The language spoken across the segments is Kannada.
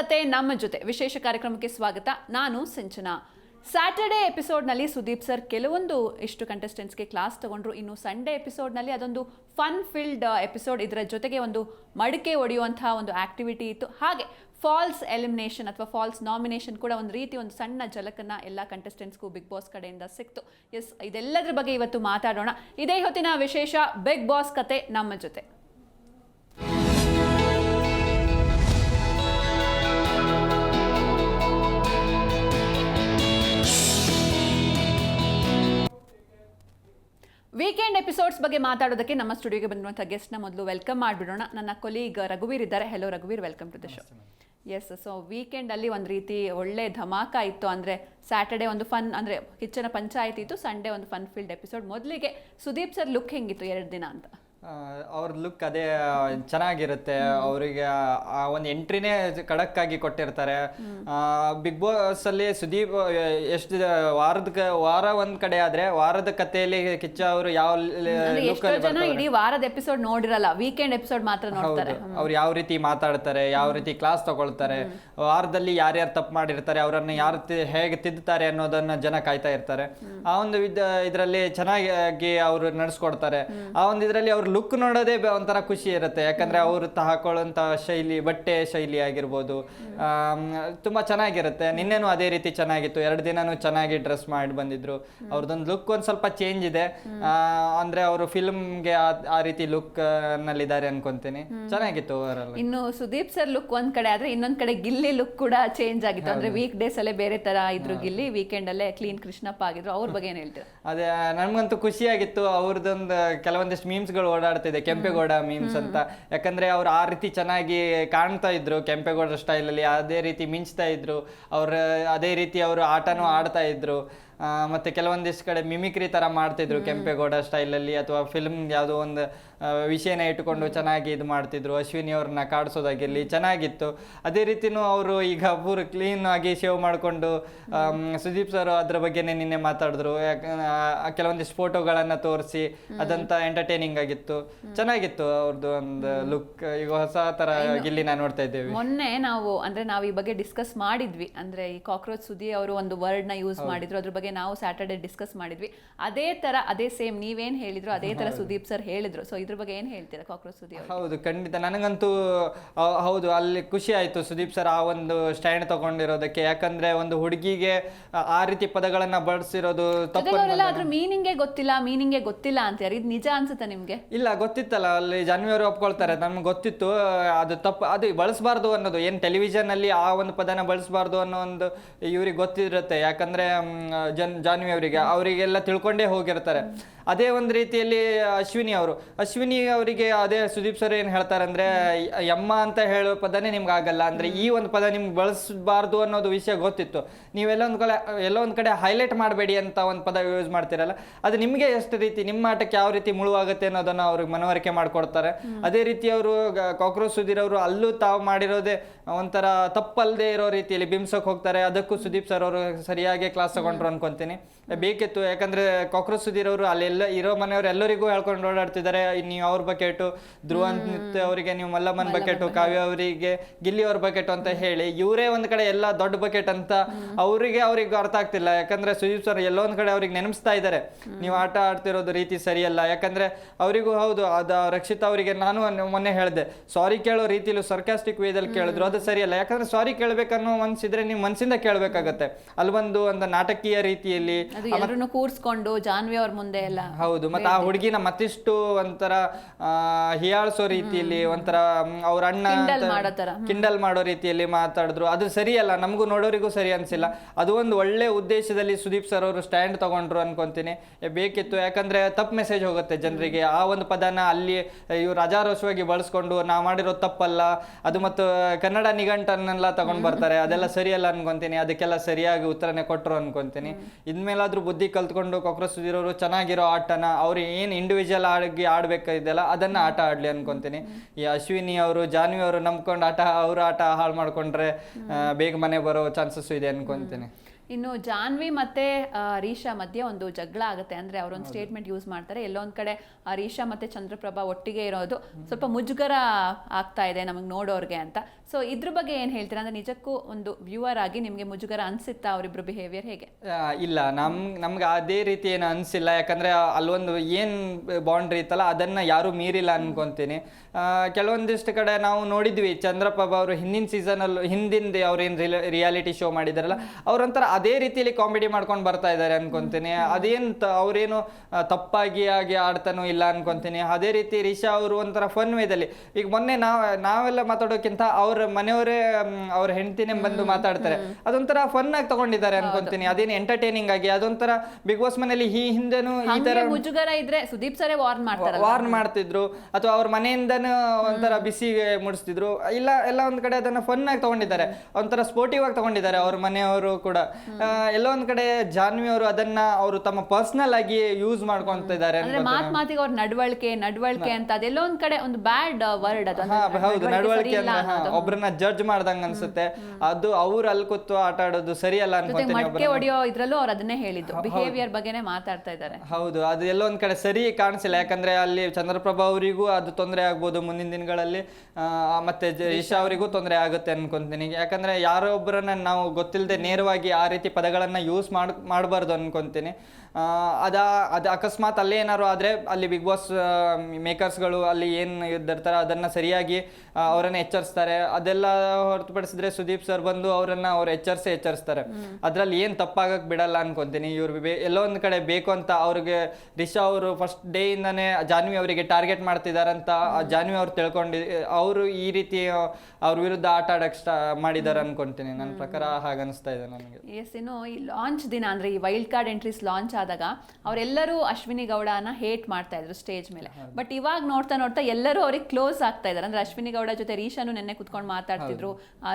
ಕತೆ ನಮ್ಮ ಜೊತೆ. ವಿಶೇಷ ಕಾರ್ಯಕ್ರಮಕ್ಕೆ ಸ್ವಾಗತ. ನಾನು ಸಂಚನಾ. ಸ್ಯಾಟರ್ಡೆ ಎಪಿಸೋಡ್ನಲ್ಲಿ ಸುದೀಪ್ ಸರ್ ಕೆಲವೊಂದು ಇಷ್ಟು ಕಂಟೆಸ್ಟೆಂಟ್ಸ್ಗೆ ಕ್ಲಾಸ್ ತಗೊಂಡ್ರು. ಇನ್ನು ಸಂಡೇ ಎಪಿಸೋಡ್ನಲ್ಲಿ ಅದೊಂದು ಫನ್ ಫಿಲ್ಡ್ ಎಪಿಸೋಡ್ ಇದರ ಜೊತೆಗೆ ಒಂದು ಮಡಿಕೆ ಒಡೆಯುವಂತಹ ಒಂದು ಆಕ್ಟಿವಿಟಿ ಇತ್ತು. ಹಾಗೆ ಫಾಲ್ಸ್ ಎಲಿಮಿನೇಷನ್ ಅಥವಾ ಫಾಲ್ಸ್ ನಾಮಿನೇಷನ್ ಕೂಡ ಒಂದು ರೀತಿ ಒಂದು ಸಣ್ಣ ಝಲಕನ್ನ ಎಲ್ಲ ಕಂಟೆಸ್ಟೆಂಟ್ಸ್ಗೂ ಬಿಗ್ ಬಾಸ್ ಕಡೆಯಿಂದ ಸಿಕ್ತು. ಎಸ್ ಇದೆಲ್ಲದರ ಬಗ್ಗೆ ಇವತ್ತು ಮಾತಾಡೋಣ. ಇದೇ ಹೊತ್ತಿನ ವಿಶೇಷ ಬಿಗ್ ಬಾಸ್ ಕತೆ ನಮ್ಮ ಜೊತೆ. ಎಪಿಸೋಡ್ಸ್ ಬಗ್ಗೆ ಮಾತಾಡೋದಕ್ಕೆ ನಮ್ಮ ಸ್ಟುಡಿಯೋಗೆ ಬಂದಿರುವಂಥ ಗೆಸ್ಟ್ನ ಮೊದಲು ವೆಲ್ಕಮ್ ಮಾಡಿಬಿಡೋಣ. ನನ್ನ ಕೊಲೀಗ್ ರಘುವೀರ್ ಇದ್ದಾರೆ. Hello ರಘುವೀರ್ welcome to the show yes so ವೀಕೆಂಡಲ್ಲಿ ಒಂದು ರೀತಿ ಒಳ್ಳೆ ಧಮಾಕ ಇತ್ತು. ಅಂದರೆ ಸ್ಯಾಟರ್ಡೆ ಒಂದು ಫನ್ ಅಂದರೆ ಕಿಚ್ಚನ ಪಂಚಾಯತ್ ಇತ್ತು. ಸಂಡೇ ಒಂದು ಫನ್ ಫೀಲ್ಡ್ ಎಪಿಸೋಡ್ ಮೊದಲಿಗೆ ಸುದೀಪ್ ಸರ್ ಲುಕ್ ಹೆಂಗಿತ್ತು ಎರಡು ದಿನ ಅಂತ? ಅವ್ರ ಲುಕ್ ಅದೇ ಚೆನ್ನಾಗಿರುತ್ತೆ. ಅವರಿಗೆ ಆ ಒಂದು ಎಂಟ್ರಿನೇ ಖಡಕ್ ಆಗಿ ಕೊಟ್ಟಿರ್ತಾರೆ ಬಿಗ್ ಬಾಸ್ ಅಲ್ಲಿ ಸುದೀಪ್ ಎಷ್ಟು ವಾರದ ವಾರ ಒಂದ್ ಕಡೆ ಆದ್ರೆ ವಾರದ ಕಥೆಯಲ್ಲಿ ಕಿಚ್ಚ ಅವರು ಯಾವ ಲುಕ್ ಜನ ಇಡೀ ವಾರದ ಎಪಿಸೋಡ್ ನೋಡಿರಲ್ಲ ವೀಕೆಂಡ್ ಎಪಿಸೋಡ್ ಮಾತ್ರ ನೋಡ್ತಾರೆ. ಅವ್ರು ಯಾವ ರೀತಿ ಮಾತಾಡ್ತಾರೆ ಯಾವ ರೀತಿ ಕ್ಲಾಸ್ ತಗೊಳ್ತಾರೆ ವಾರದಲ್ಲಿ ಯಾರ್ಯಾರು ತಪ್ಪು ಮಾಡಿರ್ತಾರೆ ಅವರನ್ನು ಯಾರು ಹೇಗೆ ತಿದ್ದುತ್ತಾರೆ ಅನ್ನೋದನ್ನ ಜನ ಕಾಯ್ತಾ ಇರ್ತಾರೆ. ಆ ಒಂದು ವಿಧ ಇದರಲ್ಲಿ ಚೆನ್ನಾಗಿ ಅವರು ನಡೆಸ್ಕೊಡ್ತಾರೆ. ಆ ಒಂದು ಇದರಲ್ಲಿ ಅವ್ರ ಲುಕ್ ನೋಡೋದೇ ಒಂಥರ ಖುಷಿ ಇರುತ್ತೆ. ಯಾಕಂದ್ರೆ ಅವರು ತ ಹಾಕೊಳ್ಳುವಂತ ಶೈಲಿ ಬಟ್ಟೆ ಶೈಲಿ ಆಗಿರ್ಬೋದು. ತುಂಬ ಚೆನ್ನಾಗಿರುತ್ತೆ. ನಿನ್ನೆನೂ ಅದೇ ರೀತಿ ಚೆನ್ನಾಗಿತ್ತು. ಎರಡು ದಿನನೂ ಚೆನ್ನಾಗಿ ಡ್ರೆಸ್ ಮಾಡಿ ಬಂದಿದ್ರು. ಅವ್ರದ್ದೊಂದು ಲುಕ್ ಒಂದು ಸ್ವಲ್ಪ ಚೇಂಜ್ ಇದೆ. ಅಂದ್ರೆ ಅವರು ಫಿಲ್ಮ್ಗೆ ಆ ರೀತಿ ಲುಕ್ ನಲ್ಲಿದ್ದಾರೆ ಅನ್ಕೊಂತೀನಿ. ಚೆನ್ನಾಗಿತ್ತು ಓವರಾಲ್ ಇನ್ನು ಸುದೀಪ್ ಸರ್ ಲುಕ್ ಒಂದ್ ಕಡೆ ಆದ್ರೆ ಇನ್ನೊಂದ್ ಕಡೆ ಗಿಲ್ಲಿ ಲುಕ್ ಕೂಡ ಚೇಂಜ್ ಆಗಿತ್ತು. ಅಂದ್ರೆ ವೀಕ್ ಡೇಸ್ ಅಲ್ಲೇ ಬೇರೆ ತರ ಇದ್ರು ಗಿಲ್ಲಿ ವೀಕೆಂಡ್ ಅಲ್ಲೇ ಕ್ಲೀನ್ ಕೃಷ್ಣಪ್ಪ ಆಗಿದ್ರು. ಅವ್ರ ಬಗ್ಗೆ ಏನ್ ಹೇಳ್ತೀರಾ? ಅದೇ ನನ್ಗಂತೂ ಖುಷಿಯಾಗಿತ್ತು. ಅವ್ರದ್ದೊಂದು ಕೆಲವೊಂದಿಷ್ಟು ಮೀಮ್ಸ್ಗಳು ಓಡಾಡ್ತಿದೆ ಕೆಂಪೇಗೌಡ ಮೀಮ್ಸ್ ಅಂತ. ಯಾಕಂದ್ರೆ ಅವ್ರು ಆ ರೀತಿ ಚೆನ್ನಾಗಿ ಕಾಣ್ತಾ ಇದ್ರು ಕೆಂಪೇಗೌಡ ಸ್ಟೈಲಲ್ಲಿ ಅದೇ ರೀತಿ ಮಿಂಚ್ತಾ ಇದ್ರು ಅವ್ರ ಅದೇ ರೀತಿ ಅವರು ಆಟನೂ ಆಡ್ತಾ ಇದ್ರು. ಮತ್ತೆ ಕೆಲವೊಂದಿಷ್ಟು ಕಡೆ ಮಿಮಿಕ್ರಿ ತರ ಮಾಡ್ತಿದ್ರು ಕೆಂಪೇಗೌಡ ಸ್ಟೈಲಲ್ಲಿ ಅಥವಾ ಫಿಲ್ಮ್ ಯಾವುದೋ ಒಂದು ವಿಷಯನ ಇಟ್ಕೊಂಡು ಚೆನ್ನಾಗಿ ಇದು ಮಾಡ್ತಿದ್ರು. ಅಶ್ವಿನಿ ಅವ್ರನ್ನ ಕಾಡಿಸೋದಾಗಿರ್ಲಿ ಚೆನ್ನಾಗಿತ್ತು. ಅದೇ ರೀತಿನೂ ಅವರು ಈಗ ಪೂರ ಕ್ಲೀನ್ ಆಗಿ ಶೇವ್ ಮಾಡಿಕೊಂಡು ಸುದೀಪ್ ಸರ್ ಅದ್ರ ಬಗ್ಗೆನೇ ನಿನ್ನೆ ಮಾತಾಡಿದ್ರು. ಕೆಲವೊಂದಿಷ್ಟು ಫೋಟೋಗಳನ್ನ ತೋರಿಸಿ ಅದಂತ ಎಂಟರ್ಟೈನಿಂಗ್ ಆಗಿತ್ತು. ಚೆನ್ನಾಗಿತ್ತು ಅವ್ರದ್ದು ಒಂದು ಲುಕ್ ಈಗ ಹೊಸ ತರ ನಾನು ನೋಡ್ತಾ ಇದ್ದೇವೆ. ಮೊನ್ನೆ ನಾವು ಅಂದ್ರೆ ನಾವು ಈ ಬಗ್ಗೆ ಡಿಸ್ಕಸ್ ಮಾಡಿದ್ವಿ. ಅಂದ್ರೆ ಈ ಕಾಕ್ರೋಚ್ ಸುದಿ ಅವರು ಒಂದು ವರ್ಡ್ನ ಯೂಸ್ ಮಾಡಿದ್ರು. ಅದ್ರ ಬಗ್ಗೆ ನಾವು ಸ್ಯಾಟರ್ಡೆ ಡಿಸ್ಕಸ್ ಮಾಡಿದ್ವಿ. ಅದೇ ತರ ಅದೇ ಸೇಮ್ ನೀವೇನು ಹೇಳಿದ್ರು ಅದೇ ತರ ಸುದೀಪ್ ಸರ್ ಹೇಳಿದ್ರು. ಸೊ ಇದ್ರ ಬಗ್ಗೆ ಏನ್ ಹೇಳ್ತೀರಾ ಕಾಕ್ರೋಚ್ ಸುದೀಪ್ ಹೌದು ಖಂಡಿತ. ನನಗಂತೂ ಹೌದು ಅಲ್ಲಿ ಖುಷಿ ಆಯ್ತು ಸುದೀಪ್ ಸರ್ ಆ ಒಂದು ಸ್ಟ್ಯಾಂಡ್ ತಗೊಂಡಿರೋದಕ್ಕೆ. ಯಾಕಂದ್ರೆ ಒಂದು ಹುಡುಗಿಗೆ ಆ- ರೀತಿ ಪದಗಳನ್ನ ಬಳಸಿರೋದು ಅದ್ರ ಮೀನಿಂಗೇ ಗೊತ್ತಿಲ್ಲ ಮೀನಿಂಗೇ ಗೊತ್ತಿಲ್ಲ ಅಂತ ಇದು ನಿಜ ಅನ್ಸುತ್ತೆ ನಿಮ್ಗೆ? ಇಲ್ಲ ಗೊತ್ತಿತ್ತಲ್ಲ. ಅಲ್ಲಿ ಜಾನ್ವಿಯವರು ಒಪ್ಕೊಳ್ತಾರೆ. ನಮ್ಗೆ ಗೊತ್ತಿತ್ತು. ಅದು ತಪ್ಪು ಅದು ಬಳಸಬಾರ್ದು ಅನ್ನೋದು. ಏನು ಟೆಲಿವಿಷನ್ ಅಲ್ಲಿ ಆ ಒಂದು ಪದನ ಬಳಸಬಾರ್ದು ಅನ್ನೋ ಒಂದು ಇವ್ರಿಗೆ ಗೊತ್ತಿರುತ್ತೆ. ಯಾಕಂದ್ರೆ ಜನ್ ಜಾನ್ವಿ ಅವರಿಗೆ ಅವರಿಗೆಲ್ಲ ತಿಳ್ಕೊಂಡೇ ಹೋಗಿರ್ತಾರೆ. ಅದೇ ಒಂದು ರೀತಿಯಲ್ಲಿ ಅಶ್ವಿನಿ ಅವರು. ಅಶ್ವಿನಿ ಅವರಿಗೆ ಅದೇ ಸುದೀಪ್ ಸರ್ ಏನು ಹೇಳ್ತಾರೆ ಅಂದರೆ ಯಮ್ಮ ಅಂತ ಹೇಳೋ ಪದನೇ ನಿಮ್ಗೆ ಆಗಲ್ಲ. ಅಂದ್ರೆ ಈ ಒಂದು ಪದ ನಿಮ್ಗೆ ಬಳಸಬಾರ್ದು ಅನ್ನೋದು ವಿಷಯ ಗೊತ್ತಿತ್ತು. ನೀವೆಲ್ಲ ಒಂದು ಕಡೆ, ಎಲ್ಲ ಒಂದು ಕಡೆ ಹೈಲೈಟ್ ಮಾಡಬೇಡಿ ಅಂತ ಒಂದು ಪದ ಯೂಸ್ ಮಾಡ್ತೀರಲ್ಲ. ಅದು ನಿಮಗೆ ಎಷ್ಟು ರೀತಿ, ನಿಮ್ಮ ಆಟಕ್ಕೆ ಯಾವ ರೀತಿ ಮುಳುವಾಗುತ್ತೆ ಅನ್ನೋದನ್ನು ಅವ್ರಿಗೆ ಮನವರಿಕೆ ಮಾಡಿಕೊಡ್ತಾರೆ. ಅದೇ ರೀತಿ ಅವರು ಕಾಕ್ರೋಚ್ ಸುಧೀರ್ ಅವರು ಅಲ್ಲೂ ತಾವು ಮಾಡಿರೋದೇ ಒಂಥರ ತಪ್ಪಲ್ಲದೆ ಇರೋ ರೀತಿಯಲ್ಲಿ ಬಿಂಬಿಸೋಕೆ ಹೋಗ್ತಾರೆ. ಅದಕ್ಕೂ ಸುದೀಪ್ ಸರ್ ಅವರು ಸರಿಯಾಗಿ ಕ್ಲಾಸ್ ತಗೊಂಡ್ರು ಅನ್ಕೊಂತೀನಿ. ಬೇಕಿತ್ತು. ಯಾಕಂದ್ರೆ ಕಾಕ್ರೋಚ್ ಸುಧೀರ್ ಅವರು ಅಲ್ಲೆಲ್ಲ ಇರೋ ಮನೆಯವರು ಎಲ್ಲರಿಗೂ ಹೇಳ್ಕೊಂಡು ಓಡಾಡ್ತಿದ್ದಾರೆ. ನೀವು ಅವ್ರ ಬಕೆಟು ಧ್ರುವ ಅವರಿಗೆ ನೀವು ಮಲ್ಲಮ್ಮನ ಬಕೆಟು ಕಾವ್ಯ ಅವರಿಗೆ ಗಿಲ್ಲಿ ಅವ್ರ ಬಕೆಟು ಅಂತ ಹೇಳಿ ಇವರೇ ಒಂದ್ ಕಡೆ ಎಲ್ಲ ದೊಡ್ಡ ಬಕೆಟ್ ಅಂತ ಅವರಿಗೆ ಅವ್ರಿಗೆ ಅರ್ಥ ಆಗ್ತಿಲ್ಲ. ಯಾಕಂದ್ರೆ ಸುದೀಪ್ ಸರ್ ಎಲ್ಲೋ ಒಂದ್ ಕಡೆ ಅವ್ರಿಗೆ ನೆನಪಿಸ್ತಾ ಇದ್ದಾರೆ. ನೀವು ಆಟ ಆಡ್ತಿರೋದು ರೀತಿ ಸರಿಯಲ್ಲ. ಯಾಕಂದ್ರೆ ಅವರಿಗೂ ಹೌದು ಅದ ರಕ್ಷಿತಾ ಅವರಿಗೆ ನಾನು ಮೊನ್ನೆ ಹೇಳಿದೆ ಸಾರಿ ಕೇಳೋ ರೀತಿಲಿ ಸರ್ಕಾಸ್ಟಿಕ್ ವೇದಲ್ಲಿ ಕೇಳಿದ್ರು. ಅದು ಸರಿಯಲ್ಲ. ಯಾಕಂದ್ರೆ ಸಾರಿ ಕೇಳಬೇಕನ್ನೋ ಮನ್ಸಿದ್ರೆ ನೀವು ಮನಸ್ಸಿಂದ ಕೇಳಬೇಕಾಗತ್ತೆ. ಅಲ್ಲಿ ಒಂದು ಒಂದು ನಾಟಕೀಯ ರೀತಿಯಲ್ಲಿ ಅದು ಎಲ್ಲರನ್ನು ಕೂರ್ಸ್ಕೊಂಡು ಜಾನ್ವಿ ಅವ್ರ ಮುಂದೆ ಎಲ್ಲ ಹೌದು ಮತ್ತೆ ಆ ಹುಡುಗಿನ ಮತ್ತಿಷ್ಟು ಒಂಥರ ಹೀಯಾಳ್ಸೋ ರೀತಿಯಲ್ಲಿ ಒಂಥರ ಅವ್ರ ಅಣ್ಣ ಕಿಂಡಲ್ ಮಾಡೋ ರೀತಿಯಲ್ಲಿ ಮಾತಾಡಿದ್ರು. ಅದು ಸರಿಯಲ್ಲ ನಮಗೂ ನೋಡೋರಿಗೂ ಸರಿ ಅನ್ಸಿಲ್ಲ. ಅದು ಒಂದು ಒಳ್ಳೆ ಉದ್ದೇಶದಲ್ಲಿ ಸುದೀಪ್ ಸರ್ ಅವರು ಸ್ಟ್ಯಾಂಡ್ ತಗೊಂಡ್ರು ಅನ್ಕೊಂತೀನಿ. ಬೇಕಿತ್ತು ಯಾಕಂದ್ರೆ ತಪ್ಪು ಮೆಸೇಜ್ ಹೋಗುತ್ತೆ ಜನರಿಗೆ. ಆ ಒಂದು ಪದನ ಅಲ್ಲಿ ಇವ್ರು ರಾಜಾರೋಷವಾಗಿ ಬಳಸ್ಕೊಂಡು ನಾವು ಮಾಡಿರೋ ತಪ್ಪಲ್ಲ ಅದು ಮತ್ತು ಕನ್ನಡ ನಿಘಂಟನ್ನೆಲ್ಲ ತಗೊಂಡ್ ಬರ್ತಾರೆ ಅದೆಲ್ಲ ಸರಿಯಲ್ಲ ಅನ್ಕೊಂತೀನಿ. ಅದಕ್ಕೆಲ್ಲ ಸರಿಯಾಗಿ ಉತ್ತರನೇ ಕೊಟ್ಟರು ಅನ್ಕೊಂತೀನಿ. ಇನ್ಮೇಲಾದ್ರೂ ಬುದ್ಧಿ ಕಲ್ತ್ಕೊಂಡು ಕಾಕ್ರೋಚ್ ಸುಧೀರವರು ಚೆನ್ನಾಗಿರೋ ಆಟನ ಅವ್ರು ಏನು ಇಂಡಿವಿಜುವಲ್ ಆಗಿ ಆಡಬೇಕಿದೆಯಲ್ಲ ಅದನ್ನ ಆಟ ಆಡ್ಲಿ ಅನ್ಕೊಂತೀನಿ. ಈ ಅಶ್ವಿನಿ ಅವರು, ಜಾನ್ವಿ ಅವರು ನಂಬ್ಕೊಂಡು ಆಟ, ಅವ್ರ ಆಟ ಹಾಳು ಮಾಡ್ಕೊಂಡ್ರೆ ಬೇಗ ಮನೆ ಬರೋ ಚಾನ್ಸಸ್ಸು ಇದೆ ಅನ್ಕೊಂತೀನಿ. ಇನ್ನು ಜಾನ್ವಿ ಮತ್ತೆ ರೀಶಾ ಮಧ್ಯೆ ಒಂದು ಜಗಳ ಆಗುತ್ತೆ. ಅಂದ್ರೆ ಅವರೊಂದು ಸ್ಟೇಟ್ಮೆಂಟ್ ಯೂಸ್ ಮಾಡ್ತಾರೆ. ಎಲ್ಲೊಂದ್ ಕಡೆ ರೀಶಾ ಮತ್ತೆ ಚಂದ್ರಪ್ರಭಾ ಒಟ್ಟಿಗೆ ಇರೋದು. ಸ್ವಲ್ಪ ಮುಜುಗರ ಆಗ್ತಾ ಇದೆ ನಮಗೆ ನೋಡೋರ್ಗೆ ಅಂತ. ಸೊ ಇದ್ರ ಬಗ್ಗೆ ಏನ್ ಹೇಳ್ತೀರಾ? ಅಂದ್ರೆ ನಿಜಕ್ಕೂ ಒಂದು ವ್ಯೂವರ್ ಆಗಿ ನಿಮ್ಗೆ ಮುಜುಗರ ಅನ್ಸುತ್ತಾ ಅವರಿಬ್ರು ಬಿಹೇವಿಯರ್ ಹೇಗೆ? ಇಲ್ಲ. ನಮ್ ನಮ್ಗೆ ಅದೇ ರೀತಿ ಏನು ಅನ್ಸಿಲ್ಲ. ಯಾಕಂದ್ರೆ ಅಲ್ಲೊಂದು ಏನು ಬೌಂಡ್ರಿ ಇತ್ತಲ್ಲ ಅದನ್ನ ಯಾರು ಮೀರಿಲ್ಲ ಅನ್ಕೊಂತೀನಿ. ಕೆಲವೊಂದಿಷ್ಟು ಕಡೆ ನಾವು ನೋಡಿದ್ವಿ. ಚಂದ್ರಪ್ರಭಾ ಅವರು ಹಿಂದಿನ ಸೀಸನ್ ಅಲ್ಲಿ ಹಿಂದಿಂದ ಅವ್ರೇನು ರಿಯಾಲಿಟಿ ಶೋ ಮಾಡಿದಾರಲ್ಲ ಅವ್ರೊಂಥರ ಅದೇ ರೀತಿಯಲ್ಲಿ ಕಾಮಿಡಿ ಮಾಡ್ಕೊಂಡು ಬರ್ತಾ ಇದ್ದಾರೆ ಅನ್ಕೊಂತೀನಿ. ಅದೇನ್ ಅವ್ರೇನು ತಪ್ಪಾಗಿ ಆಗಿ ಆಡ್ತಾನೂ ಇಲ್ಲ ಅನ್ಕೊಂತೀನಿ. ಅದೇ ರೀತಿ ರಿಷಾ ಅವರು ಒಂಥರ ಫನ್ ವೇದಲ್ಲಿ ಈಗ ಮೊನ್ನೆ ನಾವ್ ನಾವೆಲ್ಲ ಮಾತಾಡೋಕ್ಕಿಂತ ಅವ್ರ ಮನೆಯವರೇ ಅವ್ರ ಹೆಂಡತಿನೇ ಬಂದು ಮಾತಾಡ್ತಾರೆ. ಅದೊಂಥರ ಫನ್ ಆಗಿ ತಗೊಂಡಿದ್ದಾರೆ ಅನ್ಕೊಂತೀನಿ. ಅದೇನು ಎಂಟರ್ಟೈನಿಂಗ್ ಆಗಿ ಅದೊಂಥರ ಬಿಗ್ ಬಾಸ್ ಮನೇಲಿ ಈ ಹಿಂದೆನೂ ಈ ತರ ಮುಜುಗರ ಇದ್ರೆ ಸುದೀಪ್ ಸರೇ ವಾರ್ನ್ ಮಾಡ್ತಾರೆ ವಾರ್ನ್ ಮಾಡ್ತಿದ್ರು. ಅಥವಾ ಅವ್ರ ಮನೆಯಿಂದನೂ ಒಂಥರ ಬಿಸಿ ಮುಡಿಸ್ತಿದ್ರು. ಇಲ್ಲ ಎಲ್ಲ ಒಂದ್ ಕಡೆ ಅದನ್ನ ಫನ್ ಆಗಿ ತಗೊಂಡಿದ್ದಾರೆ. ಒಂಥರ ಸ್ಪೋರ್ಟಿವ್ ಆಗಿ ತಗೊಂಡಿದ್ದಾರೆ ಅವ್ರ ಮನೆಯವರು ಕೂಡ. ಎಲ್ಲೋ ಒಂದ್ ಕಡೆ ಜಾನ್ವಿ ಅವರು ಅದನ್ನ ಅವರು ತಮ್ಮ ಪರ್ಸನಲ್ ಆಗಿ ಯೂಸ್ ಮಾಡ್ಕೊಂತಿದ್ದಾರೆ ಅಂದ್ರೆ ಮಾತ್ ಮಾತಿಗೆ ಅವ್ರ ನಡವಳಿಕೆ ನಡವಳಿಕೆ ಅಂತ ಅದೆಲ್ಲೋ ಒಂದ್ ಕಡೆ ಒಂದು ಬ್ಯಾಡ್ ವರ್ಡ್ ಅದು ಅಂದ್ರೆ ಹೌದು ನಡವಳಿಕೆ. ಒಬ್ರನ್ನ ಜಡ್ಜ್ ಮಾಡ್ದಂಗ ಅನ್ಸುತ್ತೆ. ಅದು ಅವ್ರು ಅಲ್ಲಿ ಕೂತು ಆಟ ಆಡೋದು ಸರಿಯಲ್ಲ ಜೊತೆಗೆ ಅನ್ಕೊಂತೀನಿ ಮಟ್ಕೆ ಹೊಡಿಯೋ ಇದ್ರಲ್ಲೂ ಅವ್ರು ಅದನ್ನೇ ಹೇಳಿದ್ದು. ಬಿಹೇವಿಯರ್ ಬಗ್ಗೆನೇ ಮಾತಾಡ್ತಾ ಇದ್ದಾರೆ ಹೌದು ಅದು ಎಲ್ಲೋ ಒಂದ್ ಕಡೆ ಸರಿ ಕಾಣಿಸಿಲ್ಲ. ಯಾಕಂದ್ರೆ ಅಲ್ಲಿ ಚಂದ್ರಪ್ರಭಾ ಅವರಿಗೂ ಅದು ತೊಂದರೆ ಆಗ್ಬೋದು ಮುಂದಿನ ದಿನಗಳಲ್ಲಿ. ಮತ್ತೆ ಇಶಾ ಅವರಿಗೂ ತೊಂದರೆ ಆಗುತ್ತೆ ಅನ್ಕೊಂತೀನಿ. ಯಾಕಂದ್ರೆ ಯಾರೋ ಒಬ್ಬರನ್ನ ನಾವು ಗೊತ್ತಿಲ್ಲದೆ ನೇರವಾಗಿ ಆ ರೀತಿ ಪದಗಳನ್ನ ಯೂಸ್ ಮಾಡ್ ಮಾಡಬಾರ್ದು ಅನ್ಕೊಂತೀನಿ. ಆ, ಅದ ಅದು ಅಕಸ್ಮಾತ್ ಅಲ್ಲೇ ಏನಾದ್ರು ಆದ್ರೆ ಅಲ್ಲಿ ಬಿಗ್ ಬಾಸ್ ಮೇಕರ್ಸ್ಗಳು ಅಲ್ಲಿ ಏನು ಇದ್ದಿರ್ತಾರೆ ಅದನ್ನ ಸರಿಯಾಗಿ ಅವರನ್ನು ಎಚ್ಚರಿಸ್ತಾರೆ. ಅದೆಲ್ಲ ಹೊರತುಪಡಿಸಿದ್ರೆ ಸುದೀಪ್ ಸರ್ ಬಂದು ಅವರನ್ನ ಅವ್ರು ಎಚ್ಚರಿಸಿ ಎಚ್ಚರಿಸ್ತಾರೆ. ಅದರಲ್ಲಿ ಏನು ತಪ್ಪಾಗಕ್ಕೆ ಬಿಡಲ್ಲ ಅನ್ಕೊಂತೀನಿ. ಇವ್ರು ಬೇ- ಎಲ್ಲೋ ಒಂದ್ ಕಡೆ ಬೇಕು ಅಂತ ಅವ್ರಿಗೆ ರಿಷಾ ಅವರು ಫಸ್ಟ್ ಡೇ ಇಂದನೇ ಜಾನ್ವಿ ಅವರಿಗೆ ಟಾರ್ಗೆಟ್ ಮಾಡ್ತಿದಾರಂತ ಜಾನ್ವಿ ಅವ್ರು ತಿಳ್ಕೊಂಡಿ ಅವರು ಈ ರೀತಿ ಅವ್ರ ವಿರುದ್ಧ ಆಟ ಆಡಕ್ಕೆ ಸ್ಟಾ ಮಾಡಿದಾರೆ ಅನ್ಕೊಂತೀನಿ. ನನ್ನ ಪ್ರಕಾರ ಹಾಗನ್ನಿಸ್ತಾ ಇದೆ ನನಗೆ. ಎಸ್ ಏನು ಈ ಲಾಂಚ್ ದಿನ ಅಂದ್ರೆ ಈ ವೈಲ್ಡ್ ಕಾರ್ಡ್ ಎಂಟ್ರೀಸ್ ಲಾಂಚ್ ಆದಾಗ ಅವರೆಲ್ಲರೂ ಅಶ್ವಿನಿ ಗೌಡನ ಹೇಟ್ ಮಾಡ್ತಾ ಇದ್ರು ಸ್ಟೇಜ್ ಮೇಲೆ. ಬಟ್ ಇವಾಗ ನೋಡ್ತಾ ನೋಡ್ತಾ ಎಲ್ಲರೂ ಅವ್ರಿಗೆ ಕ್ಲೋಸ್ ಆಗ್ತಾ ಇದ್ದಾರೆ ಅಂದ್ರೆ ಅಶ್ವಿನಿ ಗೌಡ ಜೊತೆ ರೀಶಾನು ನೆನ್ನೆ ಕುತ್ಕೊಂಡು ಮಾತಾಡ್ತಿದ್ರು.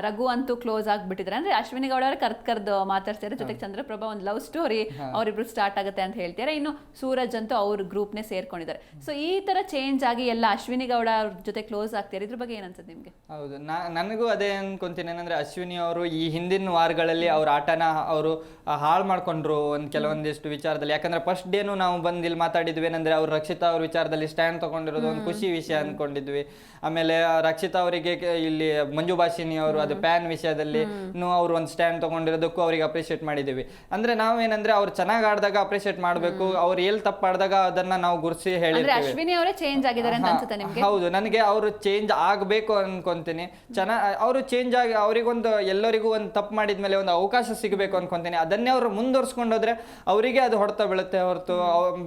ರಘು ಅಂತೂ ಕ್ಲೋಸ್ ಆಗ್ಬಿಟ್ಟಿದ್ರೆ. ಅಂದ್ರೆ ಅಶ್ವಿನಿ ಗೌಡ ಅವರ ಕರ್ದ್ ಕರ್ದು ಮಾತಾಡ್ತಿದ್ದಾರೆ ಜೊತೆಗೆ ಚಂದ್ರಪ್ರಭಾ ಒಂದು ಲವ್ ಸ್ಟೋರಿ ಅವರಿಬ್ರು ಸ್ಟಾರ್ಟ್ ಆಗುತ್ತೆ ಅಂತ ಹೇಳ್ತಾರೆ ಇನ್ನು ಸೂರಜ್ ಅಂತೂ ಅವ್ರ ಗ್ರೂಪ್ನೇ ಸೇರ್ಕೊಂಡಿದ್ದಾರೆ. ಸೊ ಈ ತರ ಚೇಂಜ್ ಆಗಿ ಎಲ್ಲ ಅಶ್ವಿನಿ ಗೌಡ ಅವ್ರ ಜೊತೆ ಕ್ಲೋಸ್ ಆಗ್ತಾರೆ ಇದ್ರ ಬಗ್ಗೆ ಏನ್ ಅನ್ಸುತ್ತೆ ನಿಮಗೆ? ಹೌದು. ನಾ ನನಗೂ ಅದೇ ಅನ್ಕೊಂತೀನಿ. ಏನಂದ್ರೆ ಅಶ್ವಿನಿ ಅವರು ಈ ಹಿಂದಿನ ವಾರಗಳಲ್ಲಿ ಅವ್ರ ಆಟನ ಅವರು ಹಾಳು ಮಾಡ್ಕೊಂಡ್ರು ಒಂದು ಕೆಲವೊಂದಿಷ್ಟು ವಿಚಾರದಲ್ಲಿ. ಯಾಕಂದ್ರೆ ಫಸ್ಟ್ ಡೇನು ನಾವು ಬಂದು ಇಲ್ಲಿ ಮಾತಾಡಿದ್ವಿ. ಏನಂದ್ರೆ ಅವ್ರು ರಕ್ಷಿತಾ ಅವ್ರ ವಿಚಾರದಲ್ಲಿ ಸ್ಟ್ಯಾಂಡ್ ತಗೊಂಡಿರೋದು ಒಂದು ಖುಷಿ ವಿಷಯ ಅನ್ಕೊಂಡಿದ್ವಿ. ಆಮೇಲೆ ರಕ್ಷಿತಾ ಅವರಿಗೆ ಇಲ್ಲಿ ಮಂಜು ಭಾಷಿನಿ ಅವರು ಅದು ಪ್ಯಾನ್ ವಿಷಯದಲ್ಲಿ ಅವರು ಒಂದು ಸ್ಟ್ಯಾಂಡ್ ತಗೊಂಡಿರೋದಕ್ಕೂ ಅವ್ರಿಗೆ ಅಪ್ರಿಷಿಯೇಟ್ ಮಾಡಿದ್ದೀವಿ ಅಂದ್ರೆ ನಾವೇನಂದ್ರೆ ಅವ್ರು ಚೆನ್ನಾಗಿ ಆಡಿದಾಗ ಅಪ್ರಿಷಿಯೇಟ್ ಮಾಡಬೇಕು. ಅವ್ರು ಎಲ್ಲಿ ತಪ್ಪಾಡಿದಾಗ ಅದನ್ನ ನಾವು ಗುರುಸಿ ಹೇಳಿ ಅಶ್ವಿನಿ ಅವರೇ ಚೇಂಜ್ ಆಗಿದ್ದಾರೆ ಅಂತ ಹಾ, ಅನ್ಸುತ್ತೆ ಹೌದು. ನನಗೆ ಅವರು ಚೇಂಜ್ ಆಗಬೇಕು ಅನ್ಕೊಂತೀನಿ. ಚೆನ್ನಾಗಿ ಅವರು ಚೇಂಜ್ ಆಗಿ ಅವರಿಗೊಂದು ಎಲ್ಲರಿಗೂ ಒಂದು ತಪ್ಪು ಮಾಡಿದ್ಮೇಲೆ ಒಂದು ಅವಕಾಶ ಸಿಗಬೇಕು ಅನ್ಕೊಂತೀನಿ. ಅದನ್ನೇ ಅವರು ಮುಂದುವರ್ಸ್ಕೊಂಡು ಹೋದ್ರೆ ಅವರಿಗೆ ಅದು ಹೊಡೆತ ಬೀಳುತ್ತೆ ಹೊರತು.